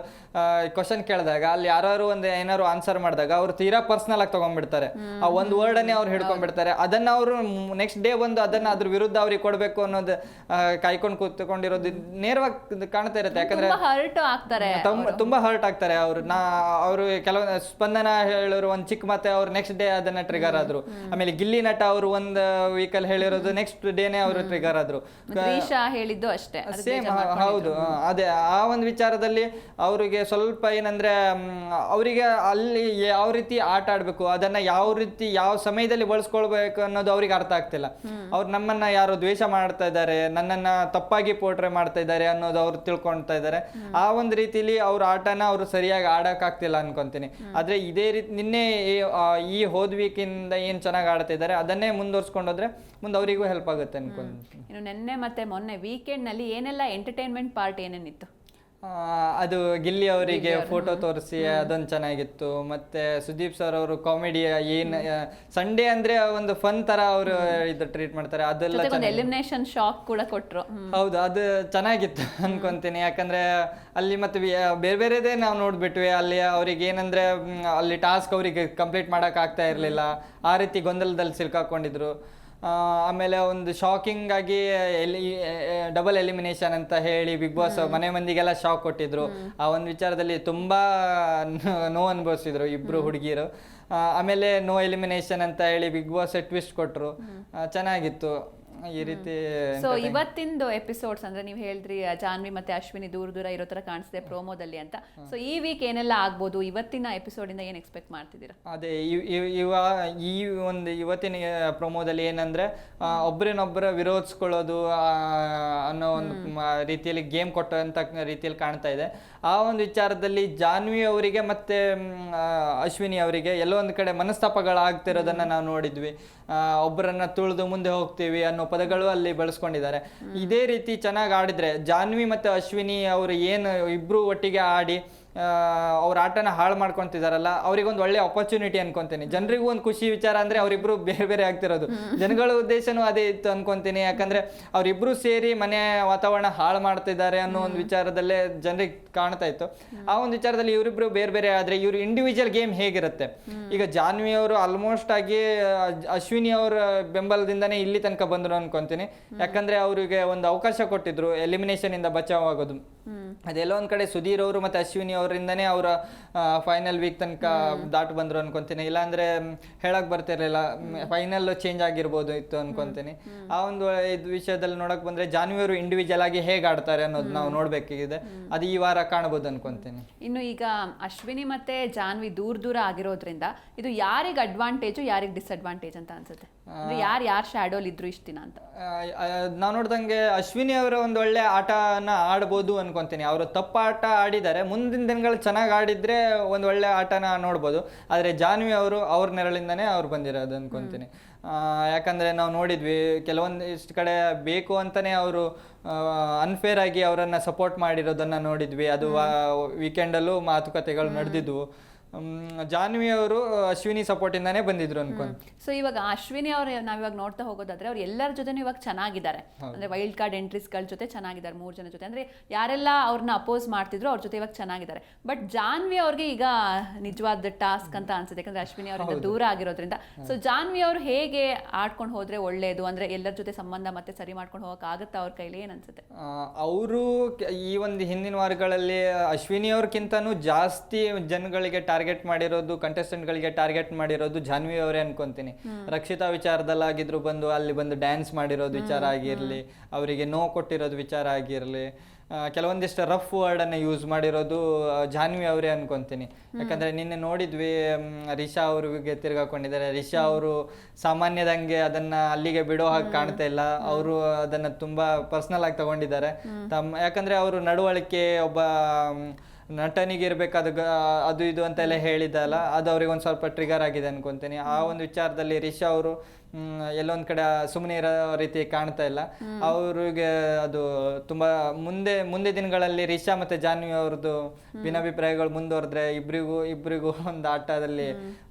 ಕ್ವಶನ್ ಕೇಳಿದಾಗ ಅಲ್ಲಿ ಯಾರು ಒಂದು ಏನಾದ್ರು ಆನ್ಸರ್ ಮಾಡಿದಾಗ ಅವ್ರು ತೀರಾ ಪರ್ಸನಲ್ ಆಗಿ ತಗೊಂಡ್ಬಿಡ್ತಾರೆ. ಆ ಒಂದು ವರ್ಡ್ ಅನ್ನೇ ಅವ್ರು ಹಿಡ್ಕೊಂಡ್ಬಿಡ್ತಾರೆ. ಅದನ್ನ ಅವರು ನೆಕ್ಸ್ಟ್ ಡೇ ಒಂದು ಅದನ್ನ ಅದ್ರ ವಿರುದ್ಧ ಅವ್ರಿಗೆ ಕೊಡ್ಬೇಕು ಅನ್ನೋದು ಕಾಯ್ಕೊಂಡು ಕೂತ್ಕೊಂಡಿರೋದು ನೇರವಾಗಿ ಕಾಣ್ತಾ ಇರುತ್ತೆ. ಯಾಕಂದ್ರೆ ತುಂಬ ಹರ್ಟ್ ಆಗ್ತಾರೆ ತುಂಬ ಹರ್ಟ್ ಆಗ್ತಾರೆ ಅವ್ರು. ನಾ ಅವರು ಕೆಲವು ಸ್ಪಂದನ ಹೇಳೋರು ಒಂದ್ ಚಿಕ್ಕ ಮತ್ತೆ ಅವ್ರು ನೆಕ್ಸ್ಟ್ ಡೇ ಅದನ್ನ ಟ್ರಿಗರ್ ಆದ್ರು. ಆಮೇಲೆ ಗಿಲ್ಲಿ ನಟ ಅವರು ಒಂದ್ ವೀಕಲ್ ಹೇಳಿರೋದು ನೆಕ್ಸ್ಟ್ ಡೇನೆ ಅವರು ಟ್ರಿಗರ್ ಆದ್ರು. ಹೇಳಿದ್ದು ಅಷ್ಟೇ. ಸೇಮ್ ಹೌದು. ಅದೇ ಆ ಒಂದು ವಿಚಾರದಲ್ಲಿ ಅವರಿಗೆ ಸ್ವಲ್ಪ ಏನಂದ್ರೆ ಅವರಿಗೆ ಅಲ್ಲಿ ಯಾವ ರೀತಿ ಆಟ ಆಡಬೇಕು. ಅದನ್ನ ಯಾವ ರೀತಿ ಯಾವ ಸಮಯದಲ್ಲಿ ಬಳಸ್ಕೊಳ್ಬೇಕು ಅನ್ನೋದು ಅವ್ರಿಗೆ ಅರ್ಥ ಆಗ್ತಿಲ್ಲ. ಅವ್ರು ನಮ್ಮನ್ನ ಯಾರು ದ್ವೇಷ ಮಾಡ್ತಾ ಇದ್ದಾರೆ ನನ್ನನ್ನ ತಪ್ಪಾಗಿ ಪೋಟ್ರೆ ಮಾಡ್ತಾ ಇದ್ದಾರೆ ಅನ್ನೋದು ಅವ್ರು ತಿಳ್ಕೊಳ್ತಾ ಇದ್ದಾರೆ. ಆ ಒಂದು ರೀತಿಲಿ ಅವ್ರ ಆಟನ ಅವರು ಸರಿಯಾಗಿ ಆಡಕ್ ಆಗ್ತಿಲ್ಲ ಅನ್ಕೊಂತೀನಿ. ಆದ್ರೆ ಇದೇ ರೀತಿ ನಿನ್ನೆ ಈ- ಹೋದ್ವೀಕಿಂದ ವೀಕಿಂದ ಏನ್ ಚೆನ್ನಾಗಿ ಆಡ್ತಾ ಇದ್ದಾರೆ ಅದನ್ನೇ ಮುಂದುವರ್ಸ್ಕೊಂಡು ಹೋದ್ರೆ ಮುಂದೆ ಅವರಿಗೂ ಹೆಲ್ಪ್ ಆಗುತ್ತೆ ಅನ್ಕೊಂತೀನಿ. ಇನ್ನು ನಿನ್ನೆ ಮತ್ತೆ ಮೊನ್ನೆ ವೀಕೆಂಡ್ನಲ್ಲಿ ಏನೆಲ್ಲ ಎಂಟರ್ಟೈನ್ಮೆಂಟ್ ಪಾರ್ಟ್ ಏನೇನಿತ್ತು? ಅದು ಗಿಲ್ಲಿ ಅವರಿಗೆ ಫೋಟೋ ತೋರಿಸಿ ಅದೊಂದು ಚೆನ್ನಾಗಿತ್ತು. ಮತ್ತೆ ಸುದೀಪ್ ಸರ್ ಅವರು ಕಾಮಿಡಿ ಏನ್ ಸಂಡೇ ಅಂದ್ರೆ ಒಂದು ಫನ್ ತರ ಅವರು ಇದು ಟ್ರೀಟ್ ಮಾಡ್ತಾರೆ. ಅದೆಲ್ಲ ಎಲಿಮಿನೇಷನ್ ಶಾಕ್ ಕೂಡ ಕೊಟ್ರು. ಹೌದು ಅದು ಚೆನ್ನಾಗಿತ್ತು ಅನ್ಕೊಂತೀನಿ. ಯಾಕಂದ್ರೆ ಅಲ್ಲಿ ಮತ್ತೆ ಬೇರೆ ಬೇರೆದೇ ನಾವು ನೋಡ್ಬಿಟ್ವಿ. ಅಲ್ಲಿ ಅವ್ರಿಗೆ ಏನಂದ್ರೆ ಅಲ್ಲಿ ಟಾಸ್ಕ್ ಅವರಿಗೆ ಕಂಪ್ಲೀಟ್ ಮಾಡಕ್ ಆಗ್ತಾ ಇರ್ಲಿಲ್ಲ. ಆ ರೀತಿ ಗೊಂದಲದಲ್ಲಿ ಸಿಲ್ಕಾಕೊಂಡಿದ್ರು. ಆಮೇಲೆ ಒಂದು ಶಾಕಿಂಗ್ ಆಗಿ ಎಲಿ ಡಬಲ್ ಎಲಿಮಿನೇಷನ್ ಅಂತ ಹೇಳಿ ಬಿಗ್ ಬಾಸ್ ಮನೆ ಮಂದಿಗೆಲ್ಲ ಶಾಕ್ ಕೊಟ್ಟಿದ್ರು. ಆ ಒಂದು ವಿಚಾರದಲ್ಲಿ ತುಂಬಾ ನೋವು ಅನುಭವಿಸಿದ್ರು ಇಬ್ರು ಹುಡುಗಿಯರು ಆಮೇಲೆ ನೋ ಎಲಿಮಿನೇಷನ್ ಅಂತ ಹೇಳಿ ಬಿಗ್ ಬಾಸ್ ಟ್ವಿಸ್ಟ್ ಕೊಟ್ರು. ಚೆನ್ನಾಗಿತ್ತು. ಈ ರೀತಿ ಸೊ ಇವತ್ತಿಂದು ಎಪಿಸೋಡ್ಸ್ ಅಂದ್ರೆ ನೀವು ಹೇಳಿದ್ರಿ ಜಾನ್ವಿ ಮತ್ತೆ ಅಶ್ವಿನಿ ದೂರ ದೂರ ಇರೋ ತರ ಕಾಣಿಸ್ತಿದೆ ಪ್ರೋಮೋದಲ್ಲಿ ಅಂತ. ಸೊ ಈ ವೀಕ್ ಏನೆಲ್ಲ ಆಗ್ಬೋದು? ಇವತ್ತಿನ ಎಪಿಸೋಡ್ ಇಂದ ಏನ್ ಎಕ್ಸ್ಪೆಕ್ಟ್ ಮಾಡ್ತಿದ್ದೀರಾ? ಅದೇ ಇವ್- ಈ ಒಂದು ಇವತ್ತಿನ ಪ್ರೋಮೋದಲ್ಲಿ ಏನಂದ್ರೆ ಒಬ್ಬರೇನೊಬ್ಬರ ವಿರೋಧಿಸ್ಕೊಳ್ಳೋದು ಅನ್ನೋ ಒಂದು ರೀತಿಯಲ್ಲಿ ಗೇಮ್ ಕೊಟ್ಟಂತ ರೀತಿಯಲ್ಲಿ ಕಾಣ್ತಾ ಇದೆ. ಆ ಒಂದು ವಿಚಾರದಲ್ಲಿ ಜಾನ್ವಿ ಅವರಿಗೆ ಮತ್ತೆ ಅಶ್ವಿನಿ ಅವರಿಗೆ ಎಲ್ಲೋ ಒಂದು ಕಡೆ ಮನಸ್ತಾಪಗಳಾಗ್ತಿರೋದನ್ನ ನಾವು ನೋಡಿದ್ವಿ. ಆ, ಒಬ್ಬರನ್ನ ತುಳಿದು ಮುಂದೆ ಹೋಗ್ತೀವಿ ಅನ್ನೋ ಪದಗಳು ಅಲ್ಲಿ ಬಳಸ್ಕೊಂಡಿದ್ದಾರೆ. ಇದೇ ರೀತಿ ಚೆನ್ನಾಗಿ ಆಡಿದ್ರೆ ಜಾನ್ವಿ ಮತ್ತೆ ಅಶ್ವಿನಿ ಅವರು ಏನು ಇಬ್ರು ಒಟ್ಟಿಗೆ ಆಡಿ ಅವ್ರ ಆಟನ ಹಾಳು ಮಾಡ್ಕೊಂತಿದಾರಲ್ಲ ಅವ್ರಿಗೊಂದು ಒಳ್ಳೆ ಅಪರ್ಚುನಿಟಿ ಅನ್ಕೊಂತೀನಿ. ಜನರಿಗೂ ಒಂದು ಖುಷಿ ವಿಚಾರ ಅಂದ್ರೆ ಅವರಿಬ್ರು ಬೇರೆ ಬೇರೆ ಆಗ್ತಿರೋದು. ಜನಗಳ ಉದ್ದೇಶನೂ ಅದೇ ಇತ್ತು ಅನ್ಕೊಂತೀನಿ. ಯಾಕಂದ್ರೆ ಅವರಿಬ್ರು ಸೇರಿ ಮನೆ ವಾತಾವರಣ ಹಾಳು ಮಾಡ್ತಿದ್ದಾರೆ ಅನ್ನೋ ಒಂದು ವಿಚಾರದಲ್ಲೇ ಜನರಿಗೆ ಕಾಣ್ತಾ ಇತ್ತು. ಆ ಒಂದು ವಿಚಾರದಲ್ಲಿ ಇವರಿಬ್ರು ಬೇರೆ ಬೇರೆ ಆದ್ರೆ ಇವ್ರ ಇಂಡಿವಿಜುವಲ್ ಗೇಮ್ ಹೇಗಿರುತ್ತೆ? ಈಗ ಜಾನ್ವಿ ಅವರು ಆಲ್ಮೋಸ್ಟ್ ಆಗಿ ಅಶ್ವಿನಿ ಅವರ ಬೆಂಬಲದಿಂದನೇ ಇಲ್ಲಿ ತನಕ ಬಂದ್ರು ಅನ್ಕೊಂತೀನಿ. ಯಾಕಂದ್ರೆ ಅವರಿಗೆ ಒಂದು ಅವಕಾಶ ಕೊಟ್ಟಿದ್ರು ಎಲಿಮಿನೇಷನ್ ಇಂದ ಬಚಾವ್ ಆಗೋದು. ಅದೆಲ್ಲ ಒಂದ್ ಕಡೆ ಸುಧೀರ್ ಅವರು ಮತ್ತೆ ಅಶ್ವಿನಿ ಅವರಿಂದನೇ ಅವರ ಫೈನಲ್ ವೀಕ್ ತನಕ ದಾಟ್ ಬಂದ್ರು ಅನ್ಕೊಂತೀನಿ. ಇಲ್ಲಾಂದ್ರೆ ಹೇಳಕ್ ಬರ್ತಿರ್ಲಿಲ್ಲ. ಫೈನಲ್ ಚೇಂಜ್ ಆಗಿರ್ಬೋದು ಇತ್ತು ಅನ್ಕೊಂತೀನಿ. ಆ ಒಂದು ಇದು ವಿಷಯದಲ್ಲಿ ನೋಡಕ್ ಬಂದ್ರೆ ಜಾನ್ವಿಯವರು ಇಂಡಿವಿಜುವಲ್ ಆಗಿ ಹೇಗೆ ಆಡ್ತಾರೆ ಅನ್ನೋದು ನಾವು ನೋಡ್ಬೇಕಾಗಿದೆ ಅದು ಈ ವಾರ ಕಾಣಬಹುದು ಅನ್ಕೊಂತೀನಿ. ಇನ್ನು ಈಗ ಅಶ್ವಿನಿ ಮತ್ತೆ ಜಾನ್ವಿ ದೂರ ದೂರ ಆಗಿರೋದ್ರಿಂದ ಇದು ಯಾರಿಗೆ ಅಡ್ವಾಂಟೇಜು ಯಾರಿಗೆ ಡಿಸ್ಅಡ್ವಾಂಟೇಜ್ ಅಂತ ಅನ್ಸುತ್ತೆ? ಯಾರು ಯಾರು ಶ್ಯಾಡೋಲ್ ಇದ್ರು ಇಷ್ಟ ದಿನ ಅಂತ? ನಾವು ನೋಡ್ದಂಗೆ ಅಶ್ವಿನಿ ಅವರ ಒಂದು ಒಳ್ಳೆ ಆಟನ ಆಡ್ಬೋದು ಅನ್ಕೊಂತೀನಿ. ಅವರು ತಪ್ಪು ಆಟ ಆಡಿದ್ದಾರೆ ಮುಂದಿನ ದಿನಗಳು ಚೆನ್ನಾಗಿ ಆಡಿದ್ರೆ ಒಂದು ಒಳ್ಳೆ ಆಟನ ನೋಡ್ಬೋದು. ಆದರೆ ಜಾನ್ವಿ ಅವರು ಅವ್ರ ನೆರಳಿಂದನೇ ಅವ್ರು ಬಂದಿರೋದು ಅನ್ಕೊಂತೀನಿ. ಯಾಕಂದರೆ ನಾವು ನೋಡಿದ್ವಿ ಕೆಲವೊಂದಿಷ್ಟು ಕಡೆ ಬೇಕು ಅಂತಾನೆ ಅವರು ಅನ್ಫೇರ್ ಆಗಿ ಅವರನ್ನು ಸಪೋರ್ಟ್ ಮಾಡಿರೋದನ್ನ ನೋಡಿದ್ವಿ. ಅದು ವೀಕೆಂಡಲ್ಲೂ ಮಾತುಕತೆಗಳು ನಡೆದಿದ್ವು. ಜಾನ್ವಿ ಅವರು ಅಶ್ವಿನಿ ಸಪೋರ್ಟಿಂದಾನೇ ಬಂದಿದ್ರು ಅನ್ಕೊಂಡು. ಸೊ ಇವಾಗ ಅಶ್ವಿನಿ ಅವ್ರು ನಾವಿವಾಗ ನೋಡ್ತಾ ಹೋಗೋದಾದ್ರೆ ಅವ್ರು ಎಲ್ಲರ ಜೊತೆ ಇವಾಗ ಚೆನ್ನಾಗಿದ್ದಾರೆ. ಅಂದ್ರೆ ವೈಲ್ಡ್ ಕಾರ್ಡ್ ಎಂಟ್ರೀಸ್ಗಳ ಜೊತೆ ಚೆನ್ನಾಗಿದ್ದಾರೆ ಮೂರು ಜನ ಜೊತೆ. ಅಂದ್ರೆ ಯಾರೆಲ್ಲ ಅವ್ರನ್ನ ಅಪೋಸ್ ಮಾಡ್ತಿದ್ರು ಅವ್ರ ಜೊತೆ ಇವಾಗ ಚೆನ್ನಾಗಿದ್ದಾರೆ. ಬಟ್ ಜಾನ್ವಿ ಅವ್ರಿಗೆ ಈಗ ನಿಜವಾದ ಟಾಸ್ಕ್ ಅಂತ ಅನ್ಸುತ್ತೆ. ಯಾಕಂದ್ರೆ ಅಶ್ವಿನಿ ಅವರಿಂದ ದೂರ ಆಗಿರೋದ್ರಿಂದ. ಸೊ ಜಾನ್ವಿ ಅವರು ಹೇಗೆ ಆಡ್ಕೊಂಡು ಹೋದ್ರೆ ಒಳ್ಳೇದು? ಅಂದ್ರೆ ಎಲ್ಲರ ಜೊತೆ ಸಂಬಂಧ ಮತ್ತೆ ಸರಿ ಮಾಡ್ಕೊಂಡು ಹೋಗಕ್ ಆಗುತ್ತೆ ಅವ್ರ ಕೈಲಿ ಏನ್ ಅನ್ಸುತ್ತೆ? ಅವರು ಈ ಒಂದು ಹಿಂದಿನ ವಾರಗಳಲ್ಲಿ ಅಶ್ವಿನಿ ಅವ್ರಕ್ಕಿಂತನೂ ಜಾಸ್ತಿ ಜನಗಳಿಗೆ ಟಾರ್ಗೆಟ್ ಮಾಡಿರೋದು ಕಂಟೆಸ್ಟೆಂಟ್ ಗಳಿಗೆ ಟಾರ್ಗೆಟ್ ಮಾಡಿರೋದು ಜಾನ್ವಿ ಅವರೇ ಅನ್ಕೊಂತೀನಿ. ರಕ್ಷಿತಾ ವಿಚಾರದಲ್ಲಾಗಿದ್ರು ಬಂದು ಅಲ್ಲಿ ಬಂದು ಡ್ಯಾನ್ಸ್ ಮಾಡಿರೋದು ವಿಚಾರ ಆಗಿರಲಿ ಅವರಿಗೆ ನೋ ಕೊಟ್ಟಿರೋದು ವಿಚಾರ ಆಗಿರಲಿ ಕೆಲವೊಂದಿಷ್ಟು ರಫ್ ವರ್ಡ್ ಅನ್ನ ಯೂಸ್ ಮಾಡಿರೋದು ಜಾನ್ವಿ ಅವರೇ ಅನ್ಕೊಂತೀನಿ. ಯಾಕಂದ್ರೆ ನಿನ್ನೆ ನೋಡಿದ್ವಿ ರಿಷಾ ಅವ್ರಿಗೆ ತಿರ್ಗಾಕೊಂಡಿದ್ದಾರೆ ರಿಷಾ ಅವರು ಸಾಮಾನ್ಯದಂಗೆ ಅದನ್ನ ಅಲ್ಲಿಗೆ ಬಿಡೋ ಹಾಗೆ ಕಾಣ್ತಾ ಇಲ್ಲ. ಅವರು ಅದನ್ನ ತುಂಬಾ ಪರ್ಸನಲ್ ಆಗಿ ತಗೊಂಡಿದ್ದಾರೆ. ತಮ್ಮ ಯಾಕಂದ್ರೆ ಅವರು ನಡವಳಿಕೆ ಒಬ್ಬ ನಟನಿಗೆ ಇರಬೇಕಾದ ಅದು ಇದು ಅಂತೆಲ್ಲ ಹೇಳಿದ್ದಲ್ಲ ಅದು ಅವ್ರಿಗೆ ಒಂದು ಸ್ವಲ್ಪ ಟ್ರಿಗರ್ ಆಗಿದೆ ಅನ್ಕೊಂತೀನಿ. ಆ ಒಂದು ವಿಚಾರದಲ್ಲಿ ರಿಷಾ ಅವರು ಎಲ್ಲೊಂದ್ ಕಡೆ ಸುಮ್ಮನೆ ಇರೋ ರೀತಿ ಕಾಣ್ತಾ ಇಲ್ಲ. ಅವ್ರಿಗೆ ಅದು ತುಂಬಾ ಮುಂದೆ ಮುಂದೆ ದಿನಗಳಲ್ಲಿ ರಿಷಾ ಮತ್ತೆ ಜಾನ್ವಿ ಅವ್ರದ್ದು ಭಿನ್ನಾಭಿಪ್ರಾಯಗಳು ಮುಂದುವರೆದ್ರೆ ಇಬ್ರಿಗೂ ಇಬ್ರಿಗೂ ಒಂದು ಆಟದಲ್ಲಿ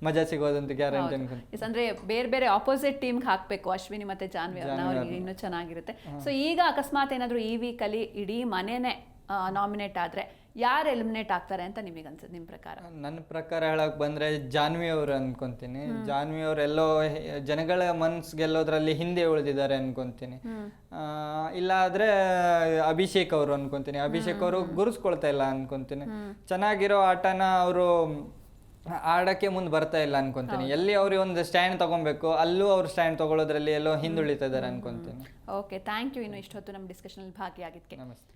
ಮಜಾ ಸಿಗೋದಂತ ಗ್ಯಾರಂಟಿ ಅನ್ಕೊಂತೀನಿ. ಅಂದ್ರೆ ಬೇರೆ ಬೇರೆ ಆಪೋಸಿಟ್ ಟೀಮ್ ಹಾಕ್ಬೇಕು ಅಶ್ವಿನಿ ಮತ್ತೆ ಜಾನ್ವಿ ಅವ್ರಿಗೆ ಇನ್ನೂ ಚೆನ್ನಾಗಿರುತ್ತೆ. ಸೊ ಈಗ ಅಕಸ್ಮಾತ್ ಏನಾದ್ರು ಈ ವೀಕಲ್ಲಿ ಇಡೀ ಮನೆನೇ ನಾಮಿನೇಟ್ ಆದ್ರೆ ಯಾರು ಎಲಿಮಿನೇಟ್ ಆಗ್ತಾರೆ ಅಂತ ನಿಮಗೆ ಅನ್ಸುತ್ತೆ ನಿಮ್ಮ ಪ್ರಕಾರ? ನನ್ನ ಪ್ರಕಾರ ಹೇಳಕ್ ಬಂದ್ರೆ ಜಾನ್ವಿ ಅವರು ಅನ್ಕೊಂತೀನಿ. ಜಾನ್ವಿ ಅವ್ರು ಎಲ್ಲೋ ಜನಗಳ ಮನ್ಸ್ ಗೆಲ್ಲೋದ್ರಲ್ಲಿ ಹಿಂದೆ ಉಳಿದಿದ್ದಾರೆ ಅನ್ಕೊಂತೀನಿ. ಇಲ್ಲ ಆದ್ರೆ ಅಭಿಷೇಕ್ ಅವರು ಅನ್ಕೊಂತೀನಿ. ಅಭಿಷೇಕ್ ಅವರು ಗುರುಸ್ಕೊಳ್ತಾ ಇಲ್ಲ ಅನ್ಕೊಂತೀನಿ. ಚೆನ್ನಾಗಿರೋ ಆಟನ ಅವರು ಆಡಕ್ಕೆ ಮುಂದೆ ಬರ್ತಾ ಇಲ್ಲ ಅನ್ಕೊಂತೀನಿ. ಎಲ್ಲಿ ಅವ್ರಿಗೆ ಒಂದು ಸ್ಟ್ಯಾಂಡ್ ತಗೊಬೇಕು ಅಲ್ಲೂ ಅವ್ರು ಸ್ಟ್ಯಾಂಡ್ ತಗೊಳ್ಳೋದ್ರಲ್ಲಿ ಎಲ್ಲೋ ಹಿಂದುಳಿತಾ ಇದ್ದಾರೆ ಅನ್ಕೊಂತೀನಿ. ಓಕೆ ಥ್ಯಾಂಕ್ ಯು ಇನ್ನು ಇಷ್ಟೊತ್ತು ನಮ್ಮ ಡಿಸ್ಕಷನಲ್ಲಿ ಭಾಗಿಯಾಗಿದ್ದಕ್ಕೆ. ನಮಸ್ತೆ.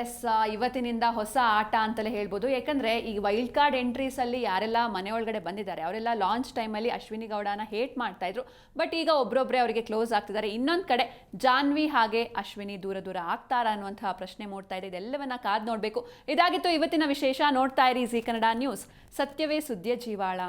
ಎಸ್ ಇವತ್ತಿನಿಂದ ಹೊಸ ಆಟ ಅಂತಲೇ ಹೇಳ್ಬೋದು. ಯಾಕಂದರೆ ಈ ವೈಲ್ಡ್ ಕಾರ್ಡ್ ಎಂಟ್ರೀಸಲ್ಲಿ ಯಾರೆಲ್ಲ ಮನೆ ಒಳಗಡೆ ಬಂದಿದ್ದಾರೆ, ಅವರೆಲ್ಲ ಲಾಂಚ್ ಟೈಮಲ್ಲಿ ಅಶ್ವಿನಿ ಗೌಡನ ಹೇಟ್ ಮಾಡ್ತಾ ಇದ್ರು. ಬಟ್ ಈಗ ಒಬ್ಬರೊಬ್ಬರೇ ಅವರಿಗೆ ಕ್ಲೋಸ್ ಆಗ್ತಿದ್ದಾರೆ. ಇನ್ನೊಂದು ಕಡೆ ಜಾನ್ವಿ ಹಾಗೆ ಅಶ್ವಿನಿ ದೂರ ದೂರ ಆಗ್ತಾರಾ ಅನ್ನುವಂತಹ ಪ್ರಶ್ನೆ ಮೂಡ್ತಾ ಇದೆ. ಇದೆಲ್ಲವನ್ನ ಕಾದ್ ನೋಡಬೇಕು. ಇದಾಗಿತ್ತು ಇವತ್ತಿನ ವಿಶೇಷ. ನೋಡ್ತಾ ಇರಿ ಜಿ ಕನ್ನಡ ನ್ಯೂಸ್ ಸತ್ಯವೇ ಸುದ್ದಿಯ ಜೀವಾಳ.